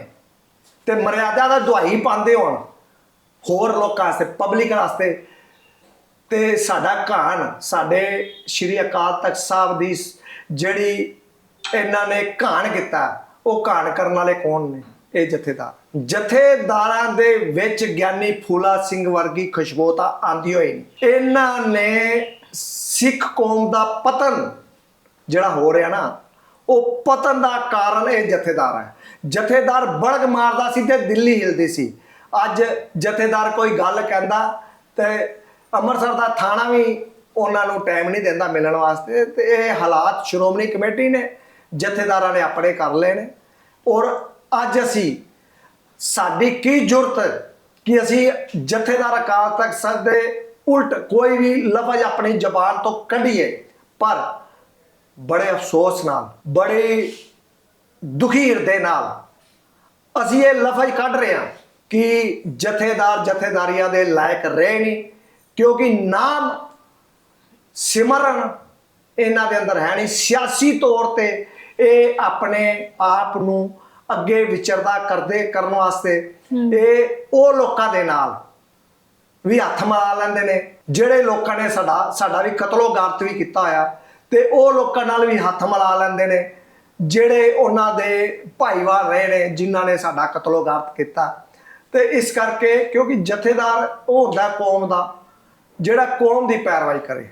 ਤੇ ਮਰਿਆਦਾ ਦਾ ਦੁਹਾਈ ਪਾਉਂਦੇ ਹੋਣ, ਹੋਰ ਲੋਕਾਂ ਵਾਸਤੇ ਪਬਲਿਕ ਵਾਸਤੇ, ਤੇ ਸਾਡਾ ਘਾਣ, ਸਾਡੇ ਸ਼੍ਰੀ ਅਕਾਲ ਤਖਤ ਸਾਹਿਬ ਦੀ ਜਿਹੜੀ ਇਹਨਾਂ ਨੇ ਘਾਣ ਕੀਤਾ ਉਹ ਘਾਣ ਕਰਨ ਵਾਲੇ ਕੌਣ ਨੇ? ਇਹ ਜਥੇਦਾਰ। ਜਥੇਦਾਰਾਂ ਦੇ ਵਿੱਚ ਗਿਆਨੀ ਫੂਲਾ ਸਿੰਘ ਵਰਗੀ ਖੁਸ਼ਬੂ ਤਾਂ ਆਂਦੀ ਹੋਈ ਨਹੀਂ। ਇਹਨਾਂ ਨੇ ਸਿੱਖ ਕੌਮ ਦਾ ਪਤਨ ਜਿਹੜਾ ਹੋ ਰਿਹਾ ਨਾ, ਉਹ ਪਤਨ ਦਾ ਕਾਰਨ ਇਹ ਜਥੇਦਾਰ ਹੈ। ਜਥੇਦਾਰ ਬੜਗ ਮਾਰਦਾ ਸੀ ਤੇ ਦਿੱਲੀ ਹਿਲਦੀ ਸੀ। ਅੱਜ ਜਥੇਦਾਰ ਕੋਈ ਗੱਲ ਕਹਿੰਦਾ ਤੇ ਅੰਮ੍ਰਿਤਸਰ ਦਾ ਥਾਣਾ ਵੀ ਉਹਨਾਂ ਨੂੰ ਟਾਈਮ ਨਹੀਂ ਦਿੰਦਾ ਮਿਲਣ ਵਾਸਤੇ ਤੇ ਇਹ ਹਾਲਾਤ ਸ਼੍ਰੋਮਣੀ ਕਮੇਟੀ ਨੇ ਜਥੇਦਾਰਾਂ ਨੇ ਆਪਣੇ ਕਰ ਲਏ ਨੇ। ਔਰ ਅੱਜ ਅਸੀਂ ਸਾਡੀ ਕੀ ਜ਼ਰੂਰਤ ਕਿ ਅਸੀਂ ਜਥੇਦਾਰ ਅਕਾਲ ਤਖਤ ਸਾਹਿਬ ਦੇ ਉਲਟ ਕੋਈ ਵੀ ਲਫ਼ਜ਼ ਆਪਣੀ ਜ਼ਬਾਨ ਤੋਂ ਕੱਢੀਏ, ਪਰ ਬੜੇ ਅਫਸੋਸ ਨਾਲ, ਬੜੇ ਦੁਖੀ ਹਿਰਦੇ ਨਾਲ ਅਸੀਂ ਇਹ ਲਫ਼ਜ਼ ਕੱਢ ਰਹੇ ਹਾਂ ਕਿ ਜਥੇਦਾਰ ਜਥੇਦਾਰੀਆਂ ਦੇ ਲਾਇਕ ਰਹੇ ਨਹੀਂ, ਕਿਉਂਕਿ ਨਾਮ ਸਿਮਰਨ ਇਹਨਾਂ ਦੇ ਅੰਦਰ ਹੈ ਨਹੀਂ। ਸਿਆਸੀ ਤੌਰ ਤੇ ਇਹ ਆਪਣੇ ਆਪ ਨੂੰ ਅੱਗੇ ਵਿਚਰਦਾ ਕਰਦੇ ਕਰਨ ਵਾਸਤੇ ਇਹ ਉਹ ਲੋਕਾਂ ਦੇ ਨਾਲ ਵੀ ਹੱਥ ਮਿਲਾ ਲੈਂਦੇ ਨੇ ਜਿਹੜੇ ਲੋਕਾਂ ਨੇ ਸਾਡਾ ਸਾਡਾ ਵੀ ਕਤਲੋ ਗਾਰਤ ਵੀ ਕੀਤਾ ਹੋਇਆ ਤੇ ਉਹ ਲੋਕਾਂ ਨਾਲ ਵੀ ਹੱਥ ਮਿਲਾ ਲੈਂਦੇ ਨੇ ਜਿਹੜੇ ਉਹਨਾਂ ਦੇ ਭਾਈਵਾਲ ਰਹੇ ਨੇ ਜਿਨ੍ਹਾਂ ਨੇ ਸਾਡਾ ਕਤਲੋ ਗਾਰਤ ਕੀਤਾ। ਤੇ ਇਸ ਕਰਕੇ ਕਿਉਂਕਿ ਜਥੇਦਾਰ ਉਹ ਹੁੰਦਾ ਕੌਮ ਦਾ ਜਿਹੜਾ ਕੌਮ ਦੀ ਪੈਰਵਾਈ ਕਰੇ।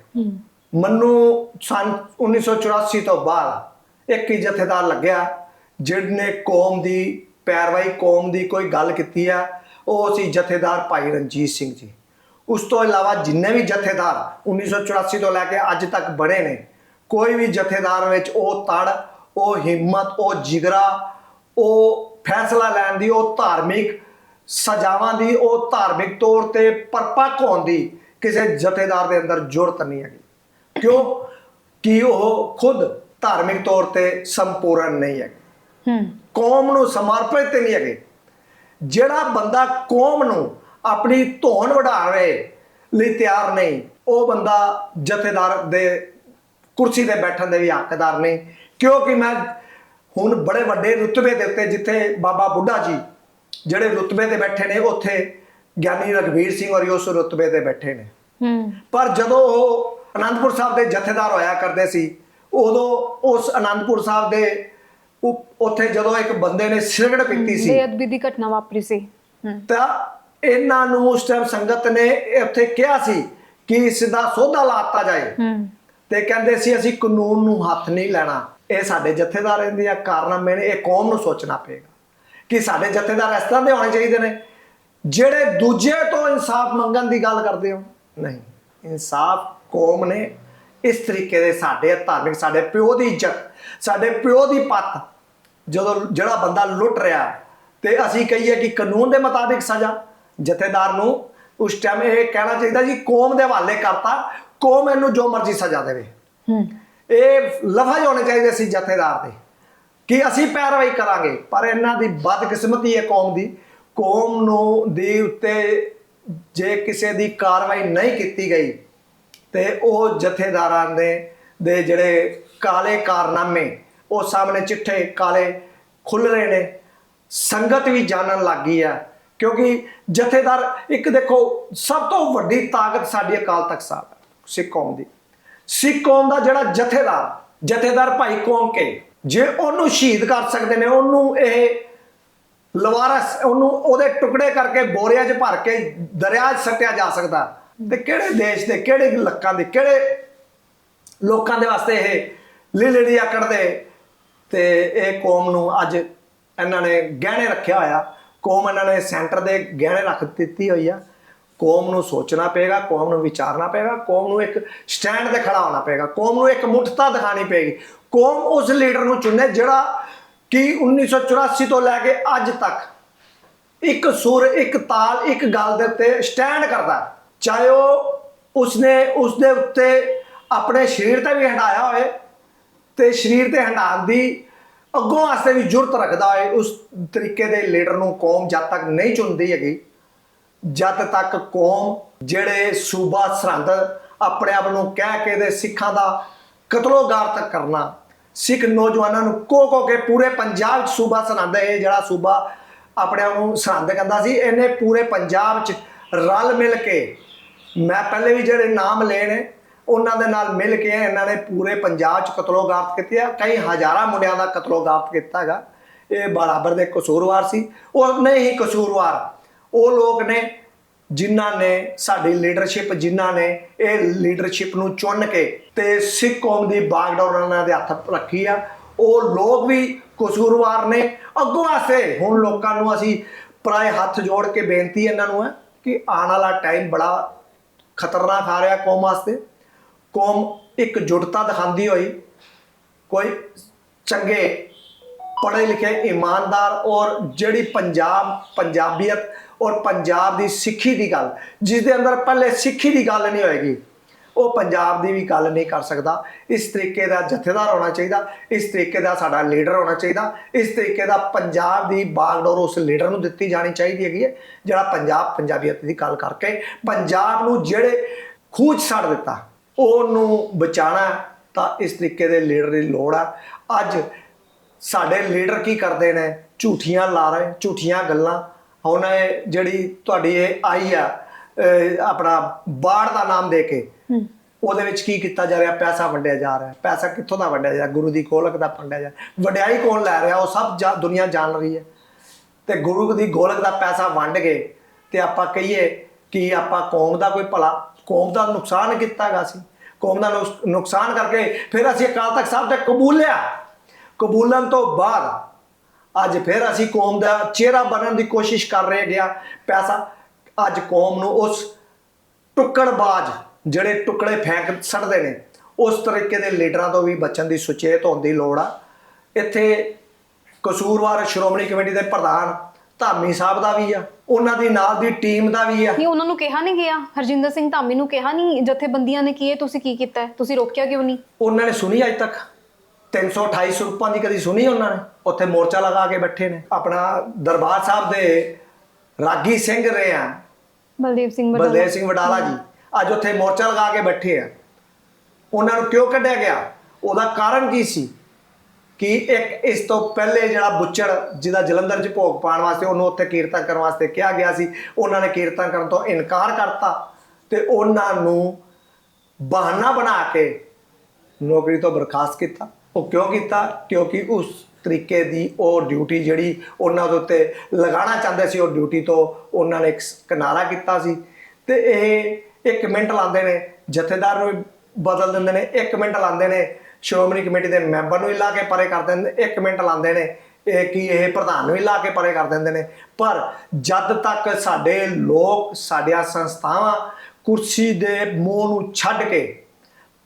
ਮੈਨੂੰ ਸਨ 1984 ਤੋਂ ਬਾਅਦ ਇੱਕ ਹੀ ਜਥੇਦਾਰ ਲੱਗਿਆ, ਜਿਹਨੇ ਕੌਮ ਦੀ, ਪੈਰਵਾਈ ਕੌਮ ਦੀ ਕੋਈ ਗੱਲ ਕੀਤੀ ਆ, ਉਹ ਸੀ ਜਥੇਦਾਰ ਭਾਈ ਰਣਜੀਤ ਸਿੰਘ ਜੀ। ਉਸ ਤੋਂ ਇਲਾਵਾ ਜਿੰਨੇ ਵੀ ਜਥੇਦਾਰ 1984 ਤੋਂ ਲੈ ਕੇ ਅੱਜ ਤੱਕ ਬਣੇ ਨੇ, ਕੋਈ ਵੀ ਜਥੇਦਾਰ ਵਿੱਚ ਉਹ ਤੜ, ਉਹ ਹਿੰਮਤ, ਉਹ ਜਿਗਰਾ, ਉਹ ਫੈਸਲਾ ਲੈਣ ਦੀ, ਉਹ ਧਾਰਮਿਕ ਸਜ਼ਾਵਾਂ ਦੀ, ਉਹ ਧਾਰਮਿਕ ਤੌਰ ਤੇ ਪਰਪੱਕ ਹੋਣ ਦੀ ਕਿਸੇ ਜਥੇਦਾਰ ਦੇ ਅੰਦਰ ਜ਼ਰੂਰਤ ਨਹੀਂ ਹੈਗੀ। ਕਿਉਂ? ਕਿ ਉਹ ਖੁਦ ਧਾਰਮਿਕ ਤੌਰ ਤੇ ਸੰਪੂਰਨ ਨਹੀਂ ਹੈ ਹੂੰ। ਕੌਮ ਨੂੰ ਸਮਰਪਿਤ ਨਹੀਂ ਹੈਗੇ। ਜਿਹੜਾ ਬੰਦਾ ਕੌਮ ਨੂੰ ਆਪਣੀ ਧੌਣ ਵਢਾਵੇ ਲਈ ਤਿਆਰ ਨਹੀਂ ਉਹ ਬੰਦਾ ਜਥੇਦਾਰ ਦੇ ਕੁਰਸੀ ਤੇ ਬੈਠਣ ਦੇ ਵੀ ਹੱਕਦਾਰ ਨਹੀਂ। ਕਿਉਂਕਿ ਮੈਂ ਹੁਣ ਬੜੇ ਵੱਡੇ ਰੁਤਬੇ ਦੇ ਉੱਤੇ ਜਿੱਥੇ ਬਾਬਾ ਬੁੱਢਾ ਜੀ ਜਿਹੜੇ ਰੁਤਬੇ ਤੇ ਬੈਠੇ ਨੇ ਉੱਥੇ ਗਿਆਨੀ ਰਗਵੀਰ ਸਿੰਘ ਔਰ ਉਸ ਰੁਤਬੇ ਤੇ ਬੈਠੇ ਨੇ। ਹੂੰ। ਪਰ ਜਦੋਂ ਉਹ ਅਨੰਦਪੁਰ ਸਾਹਿਬ ਦੇ ਜਥੇਦਾਰ ਹੋਇਆ ਕਰਦੇ ਸੀ ਉਦੋਂ ਉਸ ਅਨੰਦਪੁਰ ਸਾਹਿਬ ਦੇ ਉ- ਉੱਥੇ ਜਦੋਂ ਇੱਕ ਬੰਦੇ ਨੇ ਸਿਗਰਟ ਪੀਤੀ ਸੀ। ਬੇਅਦਬੀ ਦੀ ਘਟਨਾ ਵਾਪਰੀ ਸੀ। ਤਾਂ ਇਹਨਾਂ ਨੂੰ ਉਸ ਟਾਈਮ ਸੰਗਤ ਨੇ ਉੱਥੇ ਕਿਹਾ ਸੀ ਕਿ ਇਸ ਦਾ ਸੋਧਾ ਲਾਤਾ ਜਾਏ। ਹੂੰ ਤੇ ਕਹਿੰਦੇ ਸੀ ਅਸੀਂ ਕਾਨੂੰਨ ਨੂੰ ਹੱਥ ਨਹੀਂ ਲੈਣਾ। ਇਹ ਸਾਡੇ ਜਥੇਦਾਰ ਦੀਆਂ ਕਾਰਨਾਮੇ ਨੇ ਇਹ ਕੌਮ ਨੂੰ ਸੋਚਣਾ ਪਏਗਾ ਕਿ ਸਾਡੇ ਜਥੇਦਾਰ ਇਸ ਤਰ੍ਹਾਂ ਦੇ ਹੋਣੇ ਚਾਹੀਦੇ ਨੇ ਜਿਹੜੇ ਦੂਜੇ ਤੋਂ ਇਨਸਾਫ ਮੰਗਣ ਦੀ ਗੱਲ ਕਰਦੇ ਹੋ। ਨਹੀਂ ਇਨਸਾਫ ਕੌਮ ਨੇ ਇਸ ਤਰੀਕੇ ਦੇ ਸਾਡੇ ਧਾਰਮਿਕ ਸਾਡੇ ਪਿਓ ਦੀ ਇੱਜ਼ਤ ਸਾਡੇ ਪਿਓ ਦੀ ਪੱਤ ਜਦੋਂ ਜਿਹੜਾ ਬੰਦਾ ਲੁੱਟ ਰਿਹਾ ਤੇ ਅਸੀਂ ਕਹੀਏ ਕਿ ਕਾਨੂੰਨ ਦੇ ਮੁਤਾਬਿਕ ਸਜ਼ਾ ਜਥੇਦਾਰ ਨੂੰ ਉਸ ਟਾਈਮ ਇਹ ਕਹਿਣਾ ਚਾਹੀਦਾ ਜੀ ਕੌਮ ਦੇ ਹਵਾਲੇ ਕਰਤਾ ਕੌਮ ਇਹਨੂੰ ਜੋ ਮਰਜ਼ੀ ਸਜ਼ਾ ਦੇਵੇ। ਹੂੰ। ਇਹ ਲਫ਼ਜ਼ ਹੋਣੇ ਚਾਹੀਦੇ ਸੀ ਜਥੇਦਾਰ ਦੇ ਕਿ ਅਸੀਂ ਪੈਰਵਾਈ ਕਰਾਂਗੇ ਪਰ ਇਹਨਾਂ ਦੀ ਬਦਕਿਸਮਤੀ ਹੈ ਕੌਮ ਦੀ। ਕੌਮ ਨੂੰ ਦੀ ਉੱਤੇ ਜੇ ਕਿਸੇ ਦੀ ਕਾਰਵਾਈ ਨਹੀਂ ਕੀਤੀ ਗਈ ਤੇ ਉਹ ਜਥੇਦਾਰਾਂ ਦੇ ਦੇ ਜਿਹੜੇ ਕਾਲੇ ਕਾਰਨਾਮੇ, ਉਹ ਸਾਹਮਣੇ ਚਿੱਠੇ ਕਾਲੇ ਖੁੱਲ ਰਹੇ ਨੇ। ਸੰਗਤ ਵੀ ਜਾਣਨ ਲੱਗ ਗਈ ਆ, ਕਿਉਂਕਿ ਜਥੇਦਾਰ, ਇੱਕ ਦੇਖੋ, ਸਭ ਤੋਂ ਵੱਡੀ ਤਾਕਤ ਸਾਡੀ ਅਕਾਲ ਤਖਤ ਸਾਹਿਬ ਹੈ ਸਿੱਖ ਕੌਮ ਦੀ। ਸਿੱਖ ਕੌਮ ਦਾ ਜਿਹੜਾ ਜਥੇਦਾਰ ਜਥੇਦਾਰ ਭਾਈ ਕੌਮ ਕੇ, ਜੇ ਉਹਨੂੰ ਸ਼ਹੀਦ ਕਰ ਸਕਦੇ ਨੇ, ਉਹਨੂੰ ਇਹ ਲਵਾਰਸ, ਉਹਨੂੰ ਉਹਦੇ ਟੁਕੜੇ ਕਰਕੇ ਬੋਰਿਆਂ 'ਚ ਭਰ ਕੇ ਦਰਿਆ 'ਚ ਸੱਟਿਆ ਜਾ ਸਕਦਾ। ਤੇ ਕਿਹੜੇ ਦੇਸ਼ ਦੇ, ਕਿਹੜੇ ਲੱਕਾਂ ਦੇ, ਕਿਹੜੇ ਲੋਕਾਂ ਦੇ ਵਾਸਤੇ ਇਹ ਲਿਲੜੀ ਆਕੜਦੇ ਤੇ ਇਹ ਕੌਮ ਨੂੰ ਅੱਜ ਇਹਨਾਂ ਨੇ ਗਹਿਣੇ ਰੱਖਿਆ ਹੋਇਆ। ਕੌਮ ਇਹਨਾਂ ਨੇ ਸੈਂਟਰ ਦੇ ਗਹਿਣੇ ਰੱਖ ਦਿੱਤੀ ਹੋਈ ਆ। ਕੌਮ ਨੂੰ ਸੋਚਣਾ ਪਏਗਾ, ਕੌਮ ਨੂੰ ਵਿਚਾਰਨਾ ਪਏਗਾ, ਕੌਮ ਨੂੰ ਇੱਕ ਸਟੈਂਡ ਤੇ ਖੜਾ ਹੋਣਾ ਪਏਗਾ, ਕੌਮ ਨੂੰ ਇੱਕ ਮੁੱਠਤਾ ਦਿਖਾਣੀ ਪਏਗੀ। ਕੌਮ ਉਸ ਲੀਡਰ ਨੂੰ ਚੁਣੇ ਜਿਹੜਾ ਕਿ 1984 ਤੋਂ ਲੈ ਕੇ ਅੱਜ ਤੱਕ ਇੱਕ ਸੁਰ, ਇੱਕ ਤਾਲ, ਇੱਕ ਗੱਲ ਦੇ ਉੱਤੇ ਸਟੈਂਡ ਕਰਦਾ ਚਾਹੇ ਉਹ ਉਸਨੇ, ਉਸਦੇ ਉੱਤੇ ਆਪਣੇ ਸਰੀਰ ਤੇ ਵੀ ਹੰਡਾਇਆ ਹੋਏ ਤੇ ਸਰੀਰ ਤੇ ਹੰਡਾਉਣ ਦੀ ਅੱਗੋਂ ਵਾਸਤੇ ਵੀ ਜੁਰਤ ਰੱਖਦਾ ਹੋਏ ਉਸ ਤਰੀਕੇ ਦੇ ਲੀਡਰ ਨੂੰ ਕੌਮ ਜਦ ਤੱਕ ਨਹੀਂ ਚੁਣਦੀ ਹੈਗੀ, ਜਦ ਤੱਕ ਕੌਮ ਜਿਹੜੇ ਸੂਬਾ ਸਰਹੰਦ ਆਪਣੇ ਆਪ ਨੂੰ ਕਹਿ ਕੇ ਦੇ ਸਿੱਖਾਂ ਦਾ ਕਤਲੋਗਾਰ ਤੱਕ ਕਰਨਾ, ਸਿੱਖ ਨੌਜਵਾਨਾਂ ਨੂੰ ਕੋ ਕੋ ਕੇ ਪੂਰੇ ਪੰਜਾਬ 'ਚ ਸੂਬਾ ਸਰਹੰਦ, ਇਹ ਜਿਹੜਾ ਸੂਬਾ ਆਪਣੇ ਆਪ ਨੂੰ ਸਰਹੰਦ ਕਹਿੰਦਾ ਸੀ, ਇਹਨੇ ਪੂਰੇ ਪੰਜਾਬ 'ਚ ਰਲ ਮਿਲ ਕੇ ਮੈਂ ਪਹਿਲੇ ਵੀ ਜਿਹੜੇ ਨਾਮ ਲਏ ਨੇ, ਉਹਨਾਂ ਦੇ ਨਾਲ ਮਿਲ ਕੇ ਇਹਨਾਂ ਨੇ ਪੂਰੇ ਪੰਜਾਬ 'ਚ ਕਤਲੋਗਾਰਤ ਕੀਤੇ ਆ, ਕਈ ਹਜ਼ਾਰਾਂ ਮੁੰਡਿਆਂ ਦਾ ਕਤਲੋਗਾਰਤ ਕੀਤਾ ਹੈਗਾ। ਇਹ ਬਰਾਬਰ ਦੇ ਕਸੂਰਵਾਰ ਸੀ। ਉਹ ਨਹੀਂ ਹੀ ਕਸੂਰਵਾਰ, ਉਹ ਲੋਕ ਨੇ ਜਿਨ੍ਹਾਂ ਨੇ ਸਾਡੀ ਲੀਡਰਸ਼ਿਪ, ਜਿਨ੍ਹਾਂ ਨੇ ਇਹ ਲੀਡਰਸ਼ਿਪ ਨੂੰ ਚੁਣ ਕੇ ਤੇ ਸਿੱਖ ਕੌਮ ਦੀ ਬਾਗਡੋਰ ਉਹਨਾਂ ਦੇ ਹੱਥ ਰੱਖੀ ਆ। ਉਹ ਲੋਕ ਵੀ ਕਸੂਰਵਾਰ ਨੇ। ਅੱਗੋਂ ਆਸੇ ਹੁਣ ਲੋਕਾਂ ਨੂੰ ਅਸੀਂ ਪ੍ਰਾਏ ਹੱਥ ਜੋੜ ਕੇ ਬੇਨਤੀ ਇਹਨਾਂ ਨੂੰ ਹੈ ਕਿ ਆਉਣ ਵਾਲਾ ਟਾਈਮ ਬੜਾ ਖਤਰਨਾਕ ਆ ਰਿਹਾ ਕੌਮ ਵਾਸਤੇ। ਕੌਮ ਇੱਕ ਜੁਟਤਾ ਦਿਖਾਉਂਦੀ ਹੋਈ ਕੋਈ ਚੰਗੇ ਪੜ੍ਹੇ ਲਿਖੇ ਇਮਾਨਦਾਰ ਔਰ ਜਿਹੜੀ ਪੰਜਾਬ, ਪੰਜਾਬੀਅਤ ਔਰ ਪੰਜਾਬ ਦੀ ਸਿੱਖੀ ਦੀ ਗੱਲ ਜਿਸ ਦੇ ਅੰਦਰ ਪਹਿਲੇ ਸਿੱਖੀ ਦੀ ਗੱਲ ਨਹੀਂ ਹੋਏਗੀ। ਉਹ ਪੰਜਾਬ ਦੀ ਵੀ ਗੱਲ ਨਹੀਂ ਕਰ ਸਕਦਾ। ਇਸ ਤਰੀਕੇ ਦਾ ਜਥੇਦਾਰ ਹੋਣਾ ਚਾਹੀਦਾ, ਇਸ ਤਰੀਕੇ ਦਾ ਸਾਡਾ ਲੀਡਰ ਹੋਣਾ ਚਾਹੀਦਾ, ਇਸ ਤਰੀਕੇ ਦਾ ਪੰਜਾਬ ਦੀ ਬਾਗਡੋਰ ਉਸ ਲੀਡਰ ਨੂੰ ਦਿੱਤੀ ਜਾਣੀ ਚਾਹੀਦੀ ਹੈਗੀ ਹੈ, ਜਿਹੜਾ ਪੰਜਾਬ ਪੰਜਾਬੀਅਤ ਦੀ ਗੱਲ ਕਰਕੇ ਪੰਜਾਬ ਨੂੰ ਜਿਹੜੇ ਖੂਜ ਛੱਡ ਦਿੱਤਾ, ਉਹਨੂੰ ਬਚਾਣਾ ਤਾਂ ਇਸ ਤਰੀਕੇ ਦੇ ਲੀਡਰ ਦੀ ਲੋੜ ਆ। ਅੱਜ ਸਾਡੇ ਲੀਡਰ ਕੀ ਕਰਦੇ ਨੇ? ਝੂਠੀਆਂ ਲਾ ਰਹੇ, ਝੂਠੀਆਂ ਗੱਲਾਂ। ਹੁਣ ਜਿਹੜੀ ਤੁਹਾਡੀ ਇਹ ਆਈ ਆ ਆਪਣਾ ਬਾੜ ਦਾ ਨਾਮ ਦੇ ਕੇ ਉਹਦੇ ਵਿੱਚ ਕੀ ਕੀਤਾ ਜਾ ਰਿਹਾ? ਪੈਸਾ ਵੰਡਿਆ ਜਾ ਰਿਹਾ। ਪੈਸਾ ਕਿੱਥੋਂ ਦਾ ਵੰਡਿਆ ਜਾ ਰਿਹਾ? ਗੁਰੂ ਦੀ ਗੋਲਕ ਦਾ ਵੰਡਿਆ ਜਾ ਰਿਹਾ। ਵਡਿਆਈ ਕੌਣ ਲੈ ਰਿਹਾ? ਉਹ ਸਭ ਜਾ- ਦੁਨੀਆ ਜਾਣ ਰਹੀ ਹੈ। ਤੇ ਗੁਰੂ ਦੀ ਗੋਲਕ ਦਾ ਪੈਸਾ ਵੰਡ ਕੇ ਤੇ ਆਪਾਂ ਕਹੀਏ ਕਿ ਆਪਾਂ ਕੌਮ ਦਾ ਕੋਈ ਭਲਾ, ਕੌਮ ਦਾ ਨੁਕਸਾਨ ਕੀਤਾਗਾ ਸੀ। ਕੌਮ ਦਾ ਨੁਕਸ- ਨੁਕਸਾਨ ਕਰਕੇ ਫਿਰ ਅਸੀਂ ਅਕਾਲ ਤਖਤ ਸਾਹਿਬ ਤੇ ਕਬੂਲਿਆ। ਕਬੂਲਣ ਤੋਂ ਬਾਅਦ ਅੱਜ ਫਿਰ ਅਸੀਂ ਕੌਮ ਦਾ ਚਿਹਰਾ ਬਣਨ ਦੀ ਕੋਸ਼ਿਸ਼ ਕਰ ਰਹੇ ਗਿਆ ਪੈਸਾ ਅੱਜ ਕੌਮ ਨੂੰ ਉਸ ਟੁੱਕੜਬਾਜ਼ ਜਿਹੜੇ ਟੁਕੜੇ ਫੈਂਕ ਛੱਡਦੇ ਨੇ ਉਸ ਤਰੀਕੇ ਦੇ ਲੀਡਰਾਂ ਤੋਂ ਵੀ ਬਚਣ ਦੀ ਸੁਚੇਤ ਹੋਣ ਦੀ ਲੋੜ ਆ। ਇੱਥੇ ਕਸੂਰਵਾਰ ਸ਼੍ਰੋਮਣੀ ਕਮੇਟੀ ਦੇ ਪ੍ਰਧਾਨ ਧਾਮੀ ਸਾਹਿਬ ਦਾ ਵੀ ਆ ਉਹਨਾਂ ਦੀ ਨਾਲ ਦੀ ਟੀਮ ਦਾ ਵੀ ਆ। ਨਹੀਂ ਉਹਨਾਂ ਨੂੰ ਕਿਹਾ ਨਹੀਂ ਗਿਆ। ਹਰਜਿੰਦਰ ਸਿੰਘ ਧਾਮੀ ਨੂੰ ਕਿਹਾ ਨਹੀਂ ਜਥੇਬੰਦੀਆਂ ਨੇ ਕੀ ਇਹ ਤੁਸੀਂ ਕੀ ਕੀਤਾ? ਤੁਸੀਂ ਰੋਕਿਆ ਕਿਉਂ ਨਹੀਂ? ਉਹਨਾਂ ਨੇ ਸੁਣੀ ਅੱਜ ਤੱਕ। 328 ਸਰੂਪਾਂ ਦੀ ਕਦੀ ਸੁਣੀ ਉਹਨਾਂ ਨੇ? ਉੱਥੇ ਮੋਰਚਾ ਲਗਾ ਕੇ ਬੈਠੇ ਨੇ। ਆਪਣਾ ਦਰਬਾਰ ਸਾਹਿਬ ਦੇ ਰਾਗੀ ਸਿੰਘ ਰਹੇ ਆ। ਬਲਦੇਵ ਸਿੰਘ ਬਲਦੇਵ ਸਿੰਘ ਵਡਾਲਾ ਜੀ। ਅੱਜ ਉੱਥੇ ਮੋਰਚਾ ਲਗਾ ਕੇ ਬੈਠੇ ਆ। ਉਹਨਾਂ ਨੂੰ ਕਿਉਂ ਕੱਢਿਆ ਗਿਆ? ਉਹਦਾ ਕਾਰਨ ਕੀ ਸੀ? ਕਿ ਇੱਕ ਇਸ ਤੋਂ ਪਹਿਲੇ ਜਿਹੜਾ ਬੁੱਚੜ ਜਿਹਦਾ ਜਲੰਧਰ 'ਚ ਭੋਗ ਪਾਉਣ ਵਾਸਤੇ ਉਹਨੂੰ ਉੱਥੇ ਕੀਰਤਨ ਕਰਨ ਵਾਸਤੇ ਕਿਹਾ ਗਿਆ ਸੀ, ਉਹਨਾਂ ਨੇ ਕੀਰਤਨ ਕਰਨ ਤੋਂ ਇਨਕਾਰ ਕਰਤਾ ਤੇ ਉਹਨਾਂ ਨੂੰ ਬਹਾਨਾ ਬਣਾ ਕੇ ਨੌਕਰੀ ਤੋਂ ਬਰਖਾਸਤ ਕੀਤਾ। ਉਹ ਕਿਉਂ ਕੀਤਾ? ਕਿਉਂਕਿ ਉਸ ਤਰੀਕੇ ਦੀ ਉਹ ਡਿਊਟੀ ਜਿਹੜੀ ਉਹਨਾਂ ਦੇ ਉੱਤੇ ਲਗਾਉਣਾ ਚਾਹੁੰਦੇ ਸੀ, ਉਹ ਡਿਊਟੀ ਤੋਂ ਉਹਨਾਂ ਨੇ ਇੱਕ ਕਿਨਾਰਾ ਕੀਤਾ ਸੀ। ਤੇ ਇਹ ਇੱਕ ਮਿੰਟ ਲਾਉਂਦੇ ਨੇ, ਜਥੇਦਾਰ ਨੂੰ ਵੀ ਬਦਲ ਦਿੰਦੇ ਨੇ, ਇੱਕ ਮਿੰਟ ਲਾਉਂਦੇ ਨੇ, ਸ਼੍ਰੋਮਣੀ ਕਮੇਟੀ ਦੇ ਮੈਂਬਰ ਨੂੰ ਹੀ ਲਾ ਕੇ ਪਰੇ ਕਰ ਦਿੰਦੇ ਨੇ ਇੱਕ ਮਿੰਟ ਲਾਉਂਦੇ ਨੇ, ਇਹ ਕੀ ਇਹ ਪ੍ਰਧਾਨ ਨੂੰ ਹੀ ਲਾ ਕੇ ਪਰੇ ਕਰ ਦਿੰਦੇ ਨੇ। ਪਰ ਜਦ ਤੱਕ ਸਾਡੇ ਲੋਕ, ਸਾਡੀਆਂ ਸੰਸਥਾਵਾਂ ਕੁਰਸੀ ਦੇ ਮੋਹ ਨੂੰ ਛੱਡ ਕੇ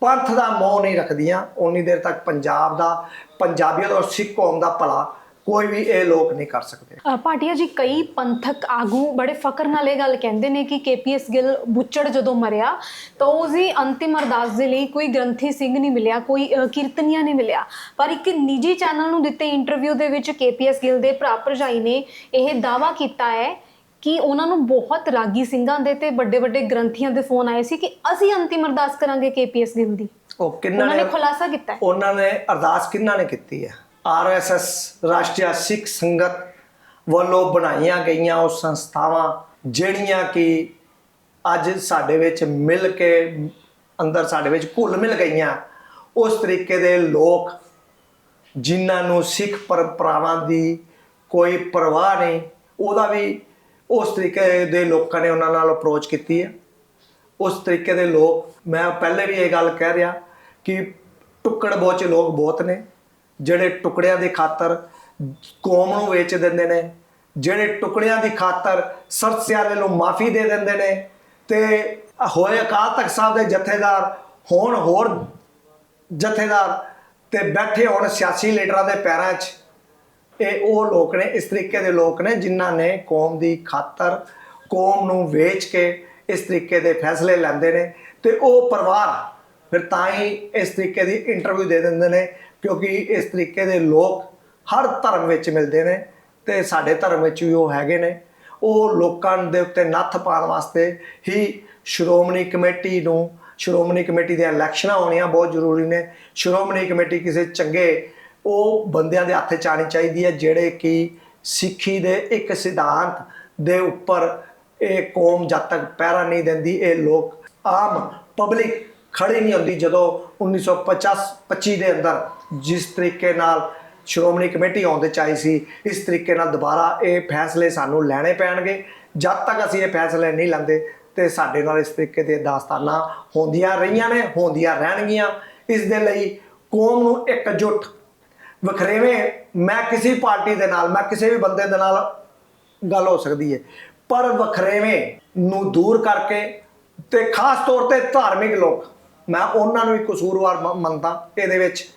ਪੰਥ ਦਾ ਮੋਹ ਨਹੀਂ ਰੱਖਦੀਆਂ ਉਨੀ ਦੇਰ ਤੱਕ ਪੰਜਾਬ ਦਾ ਪੰਜਾਬੀਅਤ ਔਰ ਸਿੱਖ ਕੌਮ ਦਾ ਭਲਾ ਕੋਈ ਵੀ ਇਹ ਲੋਕ ਨਹੀਂ ਕਰ ਸਕਦੇ। ਅ, ਭਾਟੀਆ ਜੀ ਕਈ ਪੰਥਕ ਆਗੂ ਬੜੇ ਫਕਰ ਨਾਲ ਇਹ ਗੱਲ ਕਹਿੰਦੇ ਨੇ ਕਿ ਕੇਪੀਐਸ ਗਿੱਲ ਬੁੱਚੜ ਜਦੋਂ ਮਰਿਆ ਤਾਂ ਉਸ ਦੀ ਅੰਤਿਮ ਅਰਦਾਸ ਦੇ ਲਈ ਕੋਈ ਗ੍ਰੰਥੀ ਸਿੰਘ ਨਹੀਂ ਮਿਲਿਆ ਕੋਈ ਕੀਰਤਨੀਆ ਨਹੀਂ ਮਿਲਿਆ। ਪਰ ਇੱਕ ਨਿੱਜੀ ਚੈਨਲ ਨੂੰ ਦਿੱਤੇ ਇੰਟਰਵਿਊ ਦੇ ਵਿੱਚ ਕੇਪੀਐਸ ਗਿੱਲ ਦੇ ਭਰਾ ਭਰਜਾਈ ਨੇ ਇਹ ਦਾਵਾ ਕੀਤਾ ਹੈ ਕਿ ਉਹਨਾਂ ਨੂੰ ਬਹੁਤ ਰਾਗੀ ਸਿੰਘਾਂ ਦੇ ਤੇ ਵੱਡੇ ਵੱਡੇ ਗ੍ਰੰਥੀਆਂ ਦੇ ਫੋਨ ਆਏ ਸੀ ਕਿ ਅਸੀਂ ਅੰਤਿਮ ਅਰਦਾਸ ਕਰਾਂਗੇ ਕੇਪੀਐਸ ਗਿੱਲ ਦੀ। ਉਹ ਕਿੰਨਾ ਨੇ ਖੁਲਾਸਾ ਕੀਤਾ ਉਹਨਾਂ ਨੇ ਅਰਦਾਸ ਕਿੰਨਾ ਨੇ ਕੀਤੀ ਹੈ? ਆਰਐਸਐਸ ਰਾਸ਼ਟਰੀ ਸਿੱਖ ਸੰਗਤ ਵੱਲੋਂ ਬਣਾਈਆਂ ਗਈਆਂ ਉਹ ਸੰਸਥਾਵਾਂ, ਜਿਹੜੀਆਂ ਕਿ ਅੱਜ ਸਾਡੇ ਵਿੱਚ ਮਿਲ ਕੇ ਅੰਦਰ ਸਾਡੇ ਵਿੱਚ ਘੁਲ ਮਿਲ ਗਈਆਂ। ਉਸ ਤਰੀਕੇ ਦੇ ਲੋਕ, ਜਿਨ੍ਹਾਂ ਨੂੰ ਸਿੱਖ ਪਰੰਪਰਾਵਾਂ ਦੀ ਕੋਈ ਪਰਵਾਹ ਨਹੀਂ, ਉਹਦਾ ਵੀ ਉਸ ਤਰੀਕੇ ਦੇ ਲੋਕਾਂ ਨੇ ਉਹਨਾਂ ਨਾਲ ਅਪਰੋਚ ਕੀਤੀ ਹੈ। ਉਸ ਤਰੀਕੇ ਦੇ ਲੋਕ, ਮੈਂ ਪਹਿਲੇ ਵੀ ਇਹ ਗੱਲ ਕਹਿ ਰਿਹਾ ਕਿ ਟੁੱਕੜ ਬੋਚ ਲੋਕ ਬਹੁਤ ਨੇ। ਜਿਹੜੇ ਟੁਕੜਿਆਂ ਦੀ ਖਾਤਰ ਕੌਮ ਨੂੰ ਵੇਚ ਦਿੰਦੇ ਨੇ, ਜਿਹੜੇ ਟੁਕੜਿਆਂ ਦੀ ਖਾਤਰ ਸਰਸਿਆਲੇ ਨੂੰ ਮਾਫੀ ਦੇ ਦਿੰਦੇ ਨੇ ਤੇ ਹੋਏ ਅਕਾਲ ਤਖਤ ਸਾਹਿਬ ਦੇ ਜਥੇਦਾਰ ਹੋਣ ਹੋਰ ਜਥੇਦਾਰ ਤੇ ਬੈਠੇ ਹੋਣ ਸਿਆਸੀ ਲੀਡਰਾਂ ਦੇ ਪੈਰਾਂ 'ਚ, ਇਹ ਉਹ ਲੋਕ ਨੇ, ਇਸ ਤਰੀਕੇ ਦੇ ਲੋਕ ਨੇ ਜਿਨ੍ਹਾਂ ਨੇ ਕੌਮ ਦੀ ਖਾਤਰ ਕੌਮ ਨੂੰ ਵੇਚ ਕੇ ਇਸ ਤਰੀਕੇ ਦੇ ਫੈਸਲੇ ਲੈਂਦੇ ਨੇ ਤੇ ਉਹ ਪਰਿਵਾਰ ਫਿਰ ਤਾਂ ਹੀ ਇਸ ਤਰੀਕੇ ਦੀ ਇੰਟਰਵਿਊ ਦੇ ਦਿੰਦੇ ਨੇ ਕਿਉਂਕਿ ਇਸ ਤਰੀਕੇ ਦੇ ਲੋਕ ਹਰ ਧਰਮ ਵਿੱਚ ਮਿਲਦੇ ਨੇ ਤੇ ਸਾਡੇ ਧਰਮ ਵਿੱਚ ਵੀ ਉਹ ਹੈਗੇ ਨੇ। ਉਹ ਲੋਕਾਂ ਦੇ ਉੱਤੇ ਨੱਥ ਪਾਉਣ ਵਾਸਤੇ ਹੀ ਸ਼੍ਰੋਮਣੀ ਕਮੇਟੀ ਨੂੰ, ਸ਼੍ਰੋਮਣੀ ਕਮੇਟੀ ਦੀਆਂ ਇਲੈਕਸ਼ਨਾਂ ਹੋਣੀਆਂ ਬਹੁਤ ਜ਼ਰੂਰੀ ਨੇ। ਸ਼੍ਰੋਮਣੀ ਕਮੇਟੀ ਕਿਸੇ ਚੰਗੇ, ਉਹ ਬੰਦਿਆਂ ਦੇ ਹੱਥ 'ਚ ਆਉਣੀ ਚਾਹੀਦੀ ਹੈ, ਜਿਹੜੇ ਕਿ ਸਿੱਖੀ ਦੇ ਇੱਕ ਸਿਧਾਂਤ ਦੇ ਉੱਪਰ ਇਹ ਕੌਮ ਜਦ ਤੱਕ ਪਹਿਰਾ ਨਹੀਂ ਦਿੰਦੀ, ਇਹ ਲੋਕ ਆਮ ਪਬਲਿਕ ਖੜੀ ਨਹੀਂ ਹੁੰਦੀ। ਜਦੋਂ 1950 25 ਦੇ ਅੰਦਰ ਜਿਸ ਤਰੀਕੇ ਨਾਲ ਸ਼੍ਰੋਮਣੀ ਕਮੇਟੀ ਆਉਂਦੇ ਚਾਹੀ ਸੀ, ਇਸ ਤਰੀਕੇ ਨਾਲ ਦੁਬਾਰਾ ਇਹ ਫੈਸਲੇ ਸਾਨੂੰ ਲੈਣੇ ਪੈਣਗੇ। ਜਦ ਤੱਕ ਅਸੀਂ ਇਹ ਫੈਸਲੇ ਨਹੀਂ ਲੈਂਦੇ, ਤੇ ਸਾਡੇ ਨਾਲ ਇਸ ਤਰੀਕੇ ਦੇ ਦਾਸਤਾਨਾਂ ਹੁੰਦੀਆਂ ਰਹੀਆਂ ਨੇ, ਹੁੰਦੀਆਂ ਰਹਿਣਗੀਆਂ। ਇਸ ਦੇ ਲਈ ਕੌਮ ਨੂੰ ਇਕਜੁੱਟ ਵਖਰੇਵੇਂ ਮੈਂ ਕਿਸੇ ਪਾਰਟੀ ਦੇ ਨਾਲ, ਮੈਂ ਕਿਸੇ ਵੀ ਬੰਦੇ ਦੇ ਨਾਲ ਗੱਲ ਹੋ ਸਕਦੀ ਹੈ ਪਰ ਵਖਰੇਵੇਂ ਨੂੰ ਦੂਰ ਕਰਕੇ ਤੇ ਖਾਸ ਤੌਰ ਤੇ ਧਾਰਮਿਕ ਲੋਕ, ਮੈਂ ਉਹਨਾਂ ਨੂੰ ਵੀ ਕਸੂਰਵਾਰ ਮ- ਮੰਨਦਾ, ਇਹਦੇ ਵਿੱਚ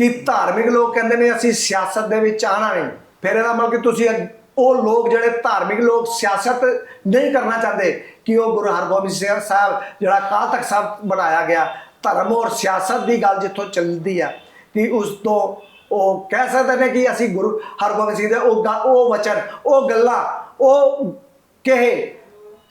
ਕਿ ਧਾਰਮਿਕ ਲੋਕ ਕਹਿੰਦੇ ਨੇ ਅਸੀਂ ਸਿਆਸਤ ਦੇ ਵਿੱਚ ਆਣਾ ਨਹੀਂ। ਫਿਰ ਇਹਦਾ ਮਤਲਬ ਕਿ ਤੁਸੀਂ ਉਹ ਲੋਕ ਜਿਹੜੇ ਧਾਰਮਿਕ ਲੋਕ ਸਿਆਸਤ ਨਹੀਂ ਕਰਨਾ ਚਾਹੁੰਦੇ, ਕਿ ਉਹ ਗੁਰੂ ਹਰਗੋਬਿੰਦ ਸਿੰਘ ਸਾਹਿਬ ਜਿਹੜਾ ਕਾਲ ਤੱਕ ਸਾਹਿਬ ਬਣਾਇਆ ਗਿਆ, ਧਰਮ ਔਰ ਸਿਆਸਤ ਦੀ ਗੱਲ ਜਿੱਥੋਂ ਚੱਲਦੀ ਆ, ਕਿ ਉਸ ਤੋਂ ਉਹ ਕਹਿ ਸਕਦੇ ਨੇ ਕਿ ਅਸੀਂ ਗੁਰੂ ਹਰਗੋਬਿੰਦ ਸਿੰਘ ਦੇ ਉਹ ਗ- ਉਹ ਵਚਨ, ਉਹ ਗੱਲਾਂ, ਉਹ ਕਹੇ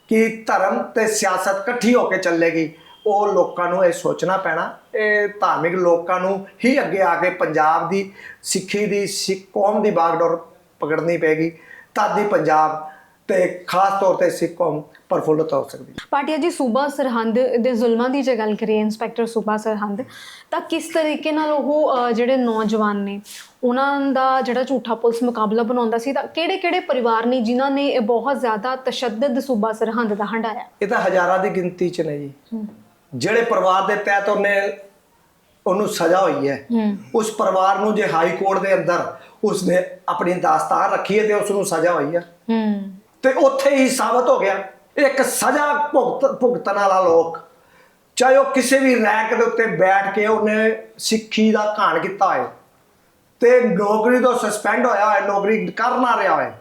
ਕਿ ਧਰਮ ਤੇ ਸਿਆਸਤ ਇਕੱਠੀ ਹੋ ਕੇ ਚੱਲੇਗੀ। ਉਹ ਲੋਕਾਂ ਨੂੰ ਇਹ ਸੋਚਣਾ ਪੈਣਾ ਇਹ ਧਾਰਮਿਕ ਲੋਕਾਂ ਨੂੰ ਹੀ ਅੱਗੇ ਆ ਕੇ ਪੰਜਾਬ ਦੀ ਸਿੱਖੀ ਦੀ ਸਿੱਖ ਕੌਮ ਦੀ ਬਾਗਡੋਰ ਪਕੜਨੀ ਪੈਗੀ ਤਦ ਹੀ ਪੰਜਾਬ ਤੇ ਖਾਸ ਤੌਰ ਤੇ ਸਿੱਖ ਕੌਮ ਪ੍ਰਫੁੱਲਤ ਹੋ ਸਕਦੀ ਹੈ। ਪਾਟਿਆ ਜੀ ਸੂਬਾ ਸਰਹੰਦ ਦੇ ਜ਼ੁਲਮਾਂ ਦੀ ਜੇ ਗੱਲ ਕਰੀਏ ਇੰਸਪੈਕਟਰ ਸੂਬਾ ਸਰਹੰਦ ਤਾਂ ਕਿਸ ਤਰੀਕੇ ਨਾਲ ਉਹ ਜਿਹੜੇ ਨੌਜਵਾਨ ਨੇ ਉਹਨਾਂ ਦਾ ਜਿਹੜਾ ਝੂਠਾ ਪੁਲਿਸ ਮੁਕਾਬਲਾ ਬਣਾਉਂਦਾ ਸੀ ਤਾਂ ਕਿਹੜੇ ਕਿਹੜੇ ਪਰਿਵਾਰ ਨੇ ਜਿਨ੍ਹਾਂ ਨੇ ਇਹ ਬਹੁਤ ਜ਼ਿਆਦਾ ਤਸ਼ੱਦਦ ਸੂਬਾ ਸਰਹੰਦ ਦਾ ਹੰਡਾਇਆ? ਇਹ ਤਾਂ ਹਜ਼ਾਰਾਂ ਦੀ ਗਿਣਤੀ ਚ ਨੇ ਜੀ। ਜਿਹੜੇ ਪਰਿਵਾਰ ਦੇ ਤਹਿਤ ਉਹਨੇ ਉਹਨੂੰ ਸਜ਼ਾ ਹੋਈ ਹੈ ਹੂੰ। ਉਸ ਪਰਿਵਾਰ ਨੂੰ ਜੇ ਹਾਈ ਕੋਰਟ ਦੇ ਅੰਦਰ ਉਸਨੇ ਆਪਣੀ ਦਾਸਤਾਨ ਰੱਖੀ ਹੈ ਤੇ ਉਸ ਨੂੰ ਸਜ਼ਾ ਹੋਈ ਹੈ। ਹੂੰ। ਤੇ ਉੱਥੇ ਹੀ ਸਾਬਤ ਹੋ ਗਿਆ ਇੱਕ ਸਜ਼ਾ ਭੁਗਤ ਭੁਗਤਣ ਵਾਲਾ ਲੋਕ ਚਾਹੇ ਉਹ ਕਿਸੇ ਵੀ ਰੈਂਕ ਦੇ ਉੱਤੇ ਬੈਠ ਕੇ ਉਹਨੇ ਸਿੱਖੀ ਦਾ ਘਾਣ ਕੀਤਾ ਹੋਏ ਤੇ ਨੌਕਰੀ ਤੋਂ ਸਸਪੈਂਡ ਹੋਇਆ ਹੋਏ ਨੌਕਰੀ ਕਰ ਨਾ ਰਿਹਾ ਹੋਏ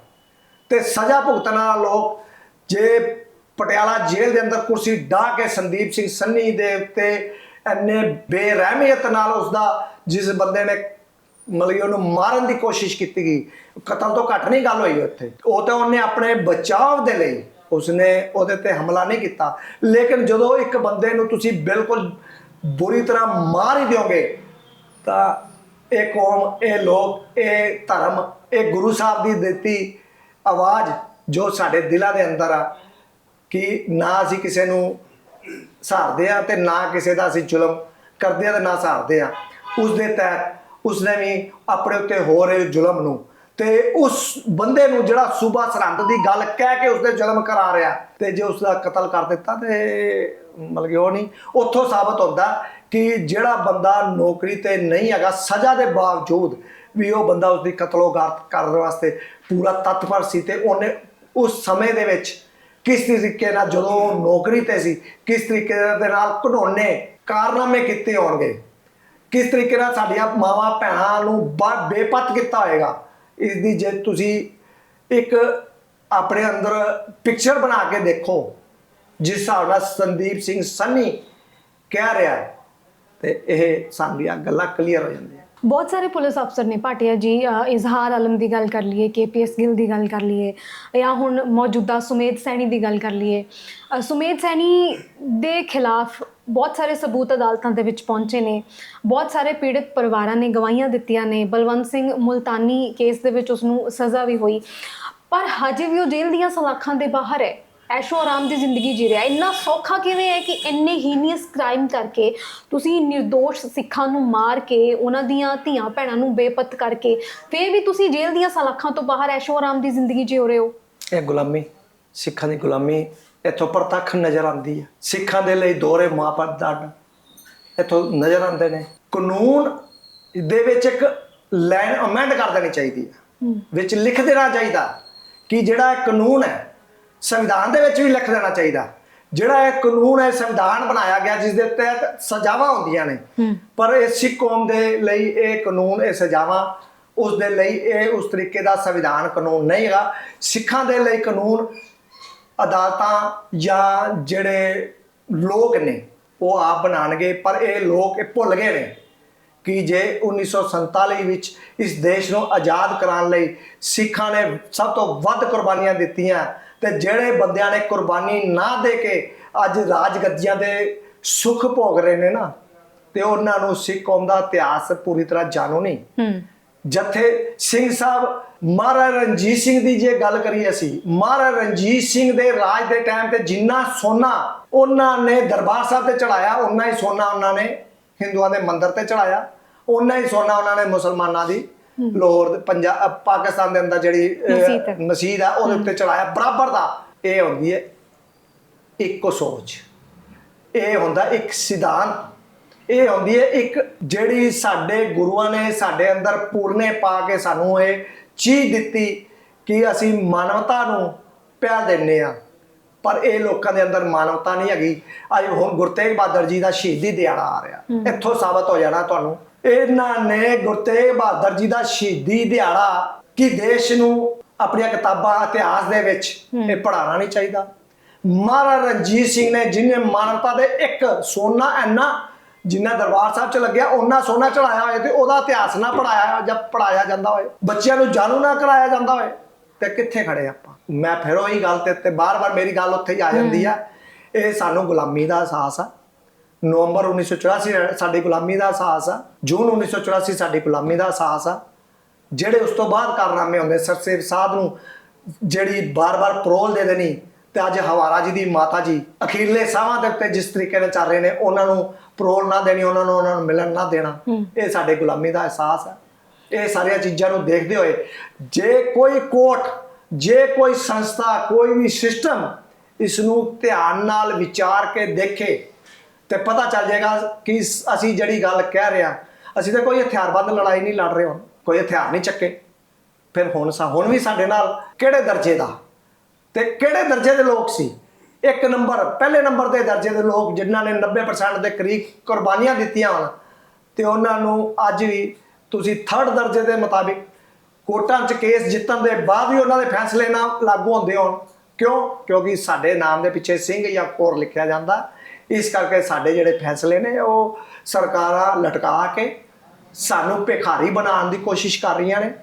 ਤੇ ਸਜ਼ਾ ਭੁਗਤਣ ਵਾਲਾ ਲੋਕ ਜੇ ਪਟਿਆਲਾ ਜੇਲ੍ਹ ਦੇ ਅੰਦਰ ਕੁਰਸੀ ਢਾ ਕੇ ਸੰਦੀਪ ਸਿੰਘ ਸੰਨੀ ਦੇ ਉੱਤੇ ਇੰਨੇ ਬੇਰਹਿਮੀਅਤ ਨਾਲ ਉਸਦਾ ਜਿਸ ਬੰਦੇ ਨੇ ਮਤਲਬ ਕਿ ਉਹਨੂੰ ਮਾਰਨ ਦੀ ਕੋਸ਼ਿਸ਼ ਕੀਤੀ ਗਈ, ਕਤਲ ਤੋਂ ਘੱਟ ਨਹੀਂ ਗੱਲ ਹੋਈ ਉੱਥੇ। ਉਹ ਤਾਂ ਉਹਨੇ ਆਪਣੇ ਬਚਾਅ ਦੇ ਲਈ ਉਸਨੇ ਉਹਦੇ ਤੇ ਹਮਲਾ ਨਹੀਂ ਕੀਤਾ। ਲੇਕਿਨ ਜਦੋਂ ਇੱਕ ਬੰਦੇ ਨੂੰ ਤੁਸੀਂ ਬਿਲਕੁਲ ਬੁਰੀ ਤਰ੍ਹਾਂ ਮਾਰ ਹੀ ਦਿਓਗੇ, ਤਾਂ ਇਹ ਕੌਮ, ਇਹ ਲੋਕ, ਇਹ ਧਰਮ, ਇਹ ਗੁਰੂ ਸਾਹਿਬ ਦੀ ਦਿੱਤੀ ਆਵਾਜ਼ ਜੋ ਸਾਡੇ ਦਿਲਾਂ ਦੇ ਅੰਦਰ ਆ ਕਿ ਨਾ ਅਸੀਂ ਕਿਸੇ ਨੂੰ ਸਹਾਰਦੇ ਆ ਤੇ ਨਾ ਕਿਸੇ ਦਾ ਅਸੀਂ ਜ਼ੁਲਮ ਕਰਦੇ ਆ ਤੇ ਨਾ ਸਹਾਰਦੇ ਆ ਉਸ ਦੇ ਤਹਿਤ ਉਸਨੇ ਵੀ ਆਪਣੇ ਉੱਤੇ ਹੋ ਰਹੇ ਜ਼ੁਲਮ ਨੂੰ ਤੇ ਉਸ ਬੰਦੇ ਨੂੰ ਜਿਹੜਾ ਸੂਬਾ ਸਰਹੰਦ ਦੀ ਗੱਲ ਕਹਿ ਕੇ ਉਸਦੇ ਜ਼ੁਲਮ ਕਰਾ ਰਿਹਾ ਤੇ ਜੇ ਉਸ ਦਾ ਕਤਲ ਕਰ ਦਿੱਤਾ ਤੇ ਮਤਲਬ ਕਿ ਉਹ ਨਹੀਂ, ਉੱਥੋਂ ਸਾਬਤ ਹੁੰਦਾ ਕਿ ਜਿਹੜਾ ਬੰਦਾ ਨੌਕਰੀ ਤੇ ਨਹੀਂ ਹੈਗਾ, ਸਜ਼ਾ ਦੇ ਬਾਵਜੂਦ ਵੀ ਉਹ ਬੰਦਾ ਉਸਦੀ ਕਤਲੋਗਾਰਤ ਕਰਨ ਵਾਸਤੇ ਪੂਰਾ ਤਤਪਰ ਸੀ ਤੇ ਉਹਨੇ ਉਸ ਸਮੇਂ ਦੇ ਵਿੱਚ ਕਿਸ ਤਰੀਕੇ ਨਾਲ ਜਦੋਂ ਉਹ ਨੌਕਰੀ ਤੇ ਸੀ ਕਿਸ ਤਰੀਕੇ ਦੇ ਨਾਲ ਘਡੋਨੇ ਕਾਰਨਾਮੇ ਕੀਤੇ ਹੋਣਗੇ। ਕਿਸ ਤਰੀਕੇ ਨਾਲ ਸਾਡੀਆਂ ਮਾਵਾਂ ਭੈਣਾਂ ਨੂੰ ਬੇਪਤ ਕੀਤਾ ਹੋਏਗਾ। ਇਸ ਦੀ ਜੇ ਤੁਸੀਂ ਇੱਕ ਆਪਣੇ ਅੰਦਰ ਪਿਕਚਰ ਬਣਾ ਕੇ ਦੇਖੋ ਜਿਸ ਹਿਸਾਬ ਨਾਲ ਸੰਦੀਪ ਸਿੰਘ ਸੰਨੀ ਕਹਿ ਰਿਹਾ ਹੈ, ਤੇ ਇਹ ਸਾਡੀਆਂ ਗੱਲਾਂ ਕਲੀਅਰ ਹੋ ਜਾਂਦੀਆਂ। ਬਹੁਤ ਸਾਰੇ ਪੁਲਿਸ ਅਫਸਰ ਨੇ ਭਾਟਿਆ ਜੀ ਇਜ਼ਹਾਰ ਆਲਮ ਦੀ ਗੱਲ ਕਰ ਲਈਏ, ਕੇਪੀਐਸ ਗਿੱਲ ਦੀ ਗੱਲ ਕਰ ਲਈਏ, ਜਾਂ ਹੁਣ ਮੌਜੂਦਾ ਸੁਮੇਧ ਸੈਣੀ ਦੀ ਗੱਲ ਕਰ ਲਈਏ। ਸੁਮੇਧ ਸੈਣੀ ਦੇ ਖਿਲਾਫ ਬਹੁਤ ਸਾਰੇ ਸਬੂਤ ਅਦਾਲਤਾਂ ਦੇ ਵਿੱਚ ਪਹੁੰਚੇ ਨੇ। ਬਹੁਤ ਸਾਰੇ ਪੀੜਤ ਪਰਿਵਾਰਾਂ ਨੇ ਗਵਾਹੀਆਂ ਦਿੱਤੀਆਂ ਨੇ। ਬਲਵੰਤ ਸਿੰਘ ਮੁਲਤਾਨੀ ਕੇਸ ਦੇ ਵਿੱਚ ਉਸ ਨੂੰ ਸਜ਼ਾ ਵੀ ਹੋਈ। ਪਰ ਹਜੇ ਵੀ ਉਹ ਜੇਲ੍ਹ ਦੀਆਂ ਸਲਾਖਾਂ ਦੇ ਬਾਹਰ ਹੈ। ਐਸ਼ੋ ਆਰਾਮ ਦੀ ਜ਼ਿੰਦਗੀ ਜੀ ਰਿਹਾ। ਇੰਨਾ ਸੌਖਾ ਕਿਵੇਂ ਹੈ ਕਿ ਇੰਨੇ ਹੀਨੀਅਸ ਕ੍ਰਾਈਮ ਕਰਕੇ ਤੁਸੀਂ નિર્ਦੋਸ਼ ਸਿੱਖਾਂ ਨੂੰ ਮਾਰ ਕੇ ਉਹਨਾਂ ਦੀਆਂ ਧੀਆਂ ਭੈਣਾਂ ਨੂੰ ਬੇਪਤ ਕਰਕੇ ਫੇਰ ਵੀ ਤੁਸੀਂ ਜੇਲ੍ਹ ਦੀਆਂ ਸਲਾਖਾਂ ਤੋਂ ਬਾਹਰ ਐਸ਼ੋ ਆਰਾਮ ਦੀ ਜ਼ਿੰਦਗੀ ਜੀ ਰਹੇ ਹੋ? ਇਹ ਗੁਲਾਮੀ ਸਿੱਖਾਂ ਦੀ ਗੁਲਾਮੀ ਇੱਥੋਂ ਪ੍ਰਤੱਖ ਨਜ਼ਰ ਆਉਂਦੀ ਹੈ। ਸਿੱਖਾਂ ਦੇ ਲਈ ਦੋਹਰੇ ਮਾਪਦ ਦੰਡ ਇੱਥੋਂ ਨਜ਼ਰ ਆਉਂਦੇ ਨੇ। ਕਾਨੂੰਨ ਦੇ ਵਿੱਚ ਇੱਕ ਲਾਈਨ ਅਮੈਂਡ ਕਰ ਦੇਣੀ ਚਾਹੀਦੀ ਹੈ। ਵਿੱਚ ਲਿਖ ਦੇਣਾ ਚਾਹੀਦਾ ਕਿ ਜਿਹੜਾ ਕਾਨੂੰਨ ਹੈ ਸੰਵਿਧਾਨ ਦੇ ਵਿੱਚ ਵੀ ਲਿਖ ਦੇਣਾ ਚਾਹੀਦਾ। ਜਿਹੜਾ ਇਹ ਕਾਨੂੰਨ ਹੈ ਸੰਵਿਧਾਨ ਬਣਾਇਆ ਗਿਆ ਜਿਸ ਦੇ ਤਹਿਤ ਸਜ਼ਾਵਾਂ ਹੁੰਦੀਆਂ ਨੇ। ਪਰ ਇਹ ਸਿੱਖ ਕੌਮ ਦੇ ਲਈ ਇਹ ਕਾਨੂੰਨ ਇਹ ਸਜ਼ਾਵਾਂ ਉਸ ਦੇ ਲਈ ਇਹ ਉਸ ਤਰੀਕੇ ਦਾ ਸੰਵਿਧਾਨ ਕਾਨੂੰਨ ਨਹੀਂ ਹੈਗਾ। ਸਿੱਖਾਂ ਦੇ ਲਈ ਕਾਨੂੰਨ ਅਦਾਲਤਾਂ ਜਾਂ ਜਿਹੜੇ ਲੋਕ ਨੇ ਉਹ ਆਪ ਬਣਾਣਗੇ ਪਰ ਇਹ ਲੋਕ ਇਹ ਭੁੱਲ ਗਏ ਨੇ ਕਿ ਜੇ 1947 ਵਿੱਚ ਇਸ ਦੇਸ਼ ਨੂੰ ਆਜ਼ਾਦ ਕਰਾਉਣ ਲਈ ਸਿੱਖਾਂ ਨੇ ਸਭ ਤੋਂ ਵੱਧ ਕੁਰਬਾਨੀਆਂ ਦਿੱਤੀਆਂ ਤੇ ਜਿਹੜੇ ਬੰਦਿਆਂ ਨੇ ਕੁਰਬਾਨੀ ਨਾ ਦੇ ਕੇ ਅੱਜ ਰਾਜਗੱਦੀਆਂ ਦੇ ਸੁੱਖ ਭੋਗ ਰਹੇ ਨੇ ਨਾ ਤੇ ਉਹਨਾਂ ਨੂੰ ਸਿੱਖ ਕੌਮ ਦਾ ਇਤਿਹਾਸ ਪੂਰੀ ਤਰ੍ਹਾਂ ਜਾਣੂ ਨਹੀਂ। ਜਥੇ ਸਿੰਘ ਸਾਹਿਬ ਮਹਾਰਾਜਾ ਰਣਜੀਤ ਸਿੰਘ ਦੀ ਜੇ ਗੱਲ ਕਰੀਏ ਅਸੀਂ ਮਹਾਰਾਜਾ ਰਣਜੀਤ ਸਿੰਘ ਦੇ ਰਾਜ ਦੇ ਟਾਈਮ ਤੇ ਜਿੰਨਾ ਸੋਨਾ ਉਹਨਾਂ ਨੇ ਦਰਬਾਰ ਸਾਹਿਬ ਤੇ ਚੜਾਇਆ ਉਹਨਾਂ ਹੀ ਸੋਨਾ ਉਹਨਾਂ ਨੇ ਹਿੰਦੂਆਂ ਦੇ ਮੰਦਿਰ ਤੇ ਚੜਾਇਆ ਉਹਨਾਂ ਹੀ ਸੋਨਾ ਉਹਨਾਂ ਨੇ ਮੁਸਲਮਾਨਾਂ ਦੀ ਲਾਹੌਰ ਦੇ ਪੰਜਾਬ ਪਾਕਿਸਤਾਨ ਦੇ ਅੰਦਰ ਜਿਹੜੀ। ਮਸਜਿਦ ਆ ਉਹਦੇ ਉੱਤੇ ਚੜਾਇਆ। ਬਰਾਬਰ ਦਾ ਇਹ ਹੁੰਦੀ ਹੈ ਇੱਕੋ ਸੋਚ। ਇਹ ਹੁੰਦਾ ਇੱਕ ਸਿਧਾਂਤ। ਇਹ ਹੁੰਦੀ ਹੈ ਇੱਕ ਜਿਹੜੀ ਸਾਡੇ ਗੁਰੂਆਂ ਨੇ ਸਾਡੇ ਅੰਦਰ ਪੂਰਨੇ ਪਾ ਕੇ ਸਾਨੂੰ ਇਹ ਚੀਜ਼ ਦਿੱਤੀ ਕਿ ਅਸੀਂ ਮਾਨਵਤਾ ਨੂੰ ਪਿਆਰ ਦਿੰਨੇ ਆ ਪਰ ਇਹ ਲੋਕਾਂ ਦੇ ਅੰਦਰ ਮਾਨਵਤਾ ਨਹੀਂ ਹੈਗੀ। ਅੱਜ ਹੁਣ ਗੁਰਤੇਗ ਬਹਾਦਰ ਜੀ ਦਾ ਸ਼ਹੀਦੀ ਦਿਹਾੜਾ ਆ ਰਿਹਾ। ਇੱਥੋਂ ਸਾਬਤ ਹੋ ਜਾਣਾ ਤੁਹਾਨੂੰ। ਇਹਨਾਂ ਨੇ ਗੁਰਤੇਗ ਬਹਾਦਰ ਜੀ ਦਾ ਸ਼ਹੀਦੀ ਦਿਹਾੜਾ ਕਿ ਦੇਸ਼ ਨੂੰ ਆਪਣੀਆਂ ਕਿਤਾਬਾਂ ਇਤਿਹਾਸ ਦੇ ਵਿੱਚ ਇਹ ਪੜ੍ਹਾਉਣਾ ਨਹੀਂ ਚਾਹੀਦਾ। ਮਹਾਰਾਜਾ ਰਣਜੀਤ ਸਿੰਘ ਨੇ ਜਿਹਨੇ ਮਾਨਵਤਾ ਦੇ ਇੱਕ ਸੋਨਾ ਐਨਾ ਜਿੰਨਾ ਦਰਬਾਰ ਸਾਹਿਬ 'ਚ ਲੱਗਿਆ ਉਹਨਾਂ ਸੋਨਾ ਚੜਾਇਆ ਹੋਇਆ ਤੇ ਉਹਦਾ ਇਤਿਹਾਸ ਨਾ ਪੜਾਇਆ ਜਾਂ ਪੜਾਇਆ ਜਾਂਦਾ ਹੋਏ। ਬੱਚਿਆਂ ਨੂੰ ਜਾਣੂ ਨਾ ਕਰਾਇਆ ਜਾਂਦਾ ਹੋਏ ਤੇ ਕਿੱਥੇ ਖੜੇ ਆਪਾਂ? ਮੈਂ ਫਿਰ ਉਹੀ ਗੱਲ ਤੇ ਤੇ ਬਾਰ-ਬਾਰ ਮੇਰੀ ਗੱਲ ਉੱਥੇ ਹੀ ਆ ਜਾਂਦੀ ਆ। ਇਹ ਸਾਨੂੰ ਗੁਲਾਮੀ ਦਾ ਅਹਿਸਾਸ ਆ। ਨਵੰਬਰ 1984 ਸਾਡੀ ਗੁਲਾਮੀ ਦਾ ਅਹਿਸਾਸ ਆ। ਜੂਨ 1984 ਸਾਡੀ ਗੁਲਾਮੀ ਦਾ ਅਹਿਸਾਸ ਆ। ਜਿਹੜੇ ਉਸ ਤੋਂ ਬਾਅਦ ਕਾਰਨਾਮੇ ਹੁੰਦੇ ਸਰਸੇਵ ਸਾਧ ਨੂੰ ਜਿਹੜੀ ਬਾਰ-ਬਾਰ ਪਰੋਲ ਦੇ ਦੇਣੀ ਤੇ ਅੱਜ ਹਵਾਰਾ ਜੀ ਦੀ ਮਾਤਾ ਜੀ ਅਖੀਰਲੇ ਸਾਹਾਂ ਦੇ ਉੱਤੇ ਜਿਸ ਤਰੀਕੇ ਨਾਲ ਚੱਲ ਰਹੇ ਨੇ ਉਹਨਾਂ ਨੂੰ ਪਰੋਲ ਨਾ ਦੇਣੀ ਉਹਨਾਂ ਨੂੰ ਉਹਨਾਂ ਨੂੰ ਮਿਲਣ ਨਾ ਦੇਣਾ ਇਹ ਸਾਡੇ ਗੁਲਾਮੀ ਦਾ ਅਹਿਸਾਸ ਹੈ ਇਹ ਸਾਰੀਆਂ ਚੀਜ਼ਾਂ ਨੂੰ ਦੇਖਦੇ ਹੋਏ ਜੇ ਕੋਈ ਕੋਰਟ ਜੇ ਕੋਈ ਸੰਸਥਾ ਕੋਈ ਵੀ ਸਿਸਟਮ ਇਸ ਨੂੰ ਧਿਆਨ ਨਾਲ ਵਿਚਾਰ ਕੇ ਦੇਖੇ ਤੇ ਪਤਾ ਚੱਲ ਜਾਏਗਾ ਕਿ ਅਸੀਂ ਜਿਹੜੀ ਗੱਲ ਕਹਿ ਰਹੇ ਹਾਂ, ਅਸੀਂ ਤਾਂ ਕੋਈ ਹਥਿਆਰਬੰਦ ਲੜਾਈ ਨਹੀਂ ਲੜ ਰਹੇ ਹੁਣ, ਕੋਈ ਹਥਿਆਰ ਨਹੀਂ ਚੱਕੇ। ਫਿਰ ਹੁਣ ਸਾ, ਹੁਣ ਵੀ ਸਾਡੇ ਨਾਲ ਕਿਹੜੇ ਦਰਜੇ ਦਾ? ਤੇ ਕਿਹੜੇ ਦਰਜੇ ਦੇ ਲੋਕ ਸੀ? ਇੱਕ ਨੰਬਰ, ਪਹਿਲੇ ਨੰਬਰ ਦੇ ਦਰਜੇ ਦੇ ਲੋਕ ਜਿਨ੍ਹਾਂ ਨੇ 90% ਦੇ ਕਰੀਬ ਕੁਰਬਾਨੀਆਂ ਦਿੱਤੀਆਂ ਹਨ ਤੇ ਉਹਨਾਂ ਨੂੰ ਅੱਜ ਵੀ ਤੁਸੀਂ ਥਰਡ ਦਰਜੇ ਦੇ ਮੁਤਾਬਿਕ ਕੋਰਟਾਂ 'ਚ ਕੇਸ ਜਿੱਤਣ ਦੇ ਬਾਅਦ ਵੀ ਉਹਨਾਂ ਦੇ ਫੈਸਲੇ ਨਾ ਲਾਗੂ ਹੁੰਦੇ ਹੋਣ। ਕਿਉਂ? ਕਿਉਂਕਿ ਸਾਡੇ ਨਾਮ ਦੇ ਪਿੱਛੇ ਸਿੰਘ ਜਾਂ ਕੌਰ ਲਿਖਿਆ ਜਾਂਦਾ। ਇਸ ਕਰਕੇ ਸਾਡੇ ਜਿਹੜੇ ਫੈਸਲੇ ਨੇ, ਉਹ ਸਰਕਾਰਾਂ ਲਟਕਾ ਕੇ ਸਾਨੂੰ ਭਿਖਾਰੀ ਬਣਾਉਣ ਦੀ ਕੋਸ਼ਿਸ਼ ਕਰ ਰਹੀਆਂ ਨੇ।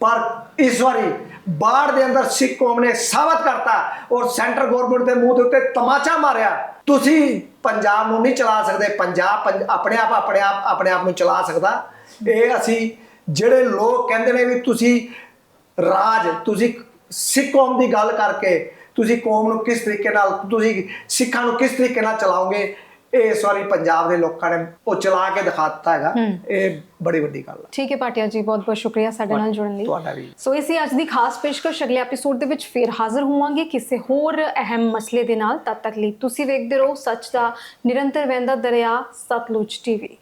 ਪਰ ਇਸ ਵਾਰੀ ਬਾੜ ਦੇ ਅੰਦਰ ਸਿੱਖ ਕੌਮ ਨੇ ਸਾਬਤ ਕਰਤਾ ਔਰ ਸੈਂਟਰ ਗਵਰਨਮੈਂਟ ਦੇ ਮੂੰਹ ਦੇ ਉੱਤੇ ਤਮਾਚਾ ਮਾਰਿਆ। ਤੁਸੀਂ ਪੰਜਾਬ ਨੂੰ ਨਹੀਂ ਚਲਾ ਸਕਦੇ, ਪੰਜਾਬ ਪੰਜ- ਆਪਣੇ ਆਪ ਆਪਣੇ ਆਪ ਆਪਣੇ ਆਪ ਨੂੰ ਚਲਾ ਸਕਦਾ। ਇਹ ਅਸੀਂ ਜਿਹੜੇ ਲੋਕ ਕਹਿੰਦੇ ਨੇ ਵੀ ਤੁਸੀਂ ਰਾਜ, ਤੁਸੀਂ ਸਿੱਖ ਕੌਮ ਦੀ ਗੱਲ ਕਰਕੇ ਤੁਸੀਂ ਕੌਮ ਨੂੰ ਕਿਸ ਤਰੀਕੇ ਨਾਲ ਤੁਸੀਂ ਸਿੱਖਾਂ ਨੂੰ ਕਿਸ ਤਰੀਕੇ ਨਾਲ ਚਲਾਓਗੇ? ਇਹ ਇਸ ਵਾਰੀ ਪੰਜਾਬ ਦੇ ਲੋਕਾਂ ਨੇ ਉਹ ਚਲਾ ਕੇ ਦਿਖਾ ਦਿੱਤਾ ਹੈਗਾ। ਇਹ ਬੜੀ ਵੱਡੀ ਗੱਲ ਹੈ ਠੀਕ ਹੈ ਪਾਟਿਆ ਜੀ ਬਹੁਤ ਬਹੁਤ ਸ਼ੁਕਰੀਆ ਸਾਡੇ ਨਾਲ ਜੁੜਨ ਲਈ। ਤੁਹਾਡਾ ਵੀ। ਸੋ ਇਸੇ ਅੱਜ ਦੀ ਖਾਸ ਪੇਸ਼ਕਸ਼ ਅਗਲੇ ਐਪੀਸੋਡ ਦੇ ਵਿੱਚ ਫੇਰ ਹਾਜ਼ਰ ਹੋਵਾਂਗੇ ਕਿਸੇ ਹੋਰ ਅਹਿਮ ਮਸਲੇ ਦੇ ਨਾਲ। ਤਦ ਤੱਕ ਲਈ ਤੁਸੀਂ ਵੇਖਦੇ ਰਹੋ ਸੱਚ ਦਾ ਨਿਰੰਤਰ ਵਹਿੰਦਾ ਦਰਿਆ ਸਤਲੁਜ ਟੀਵੀ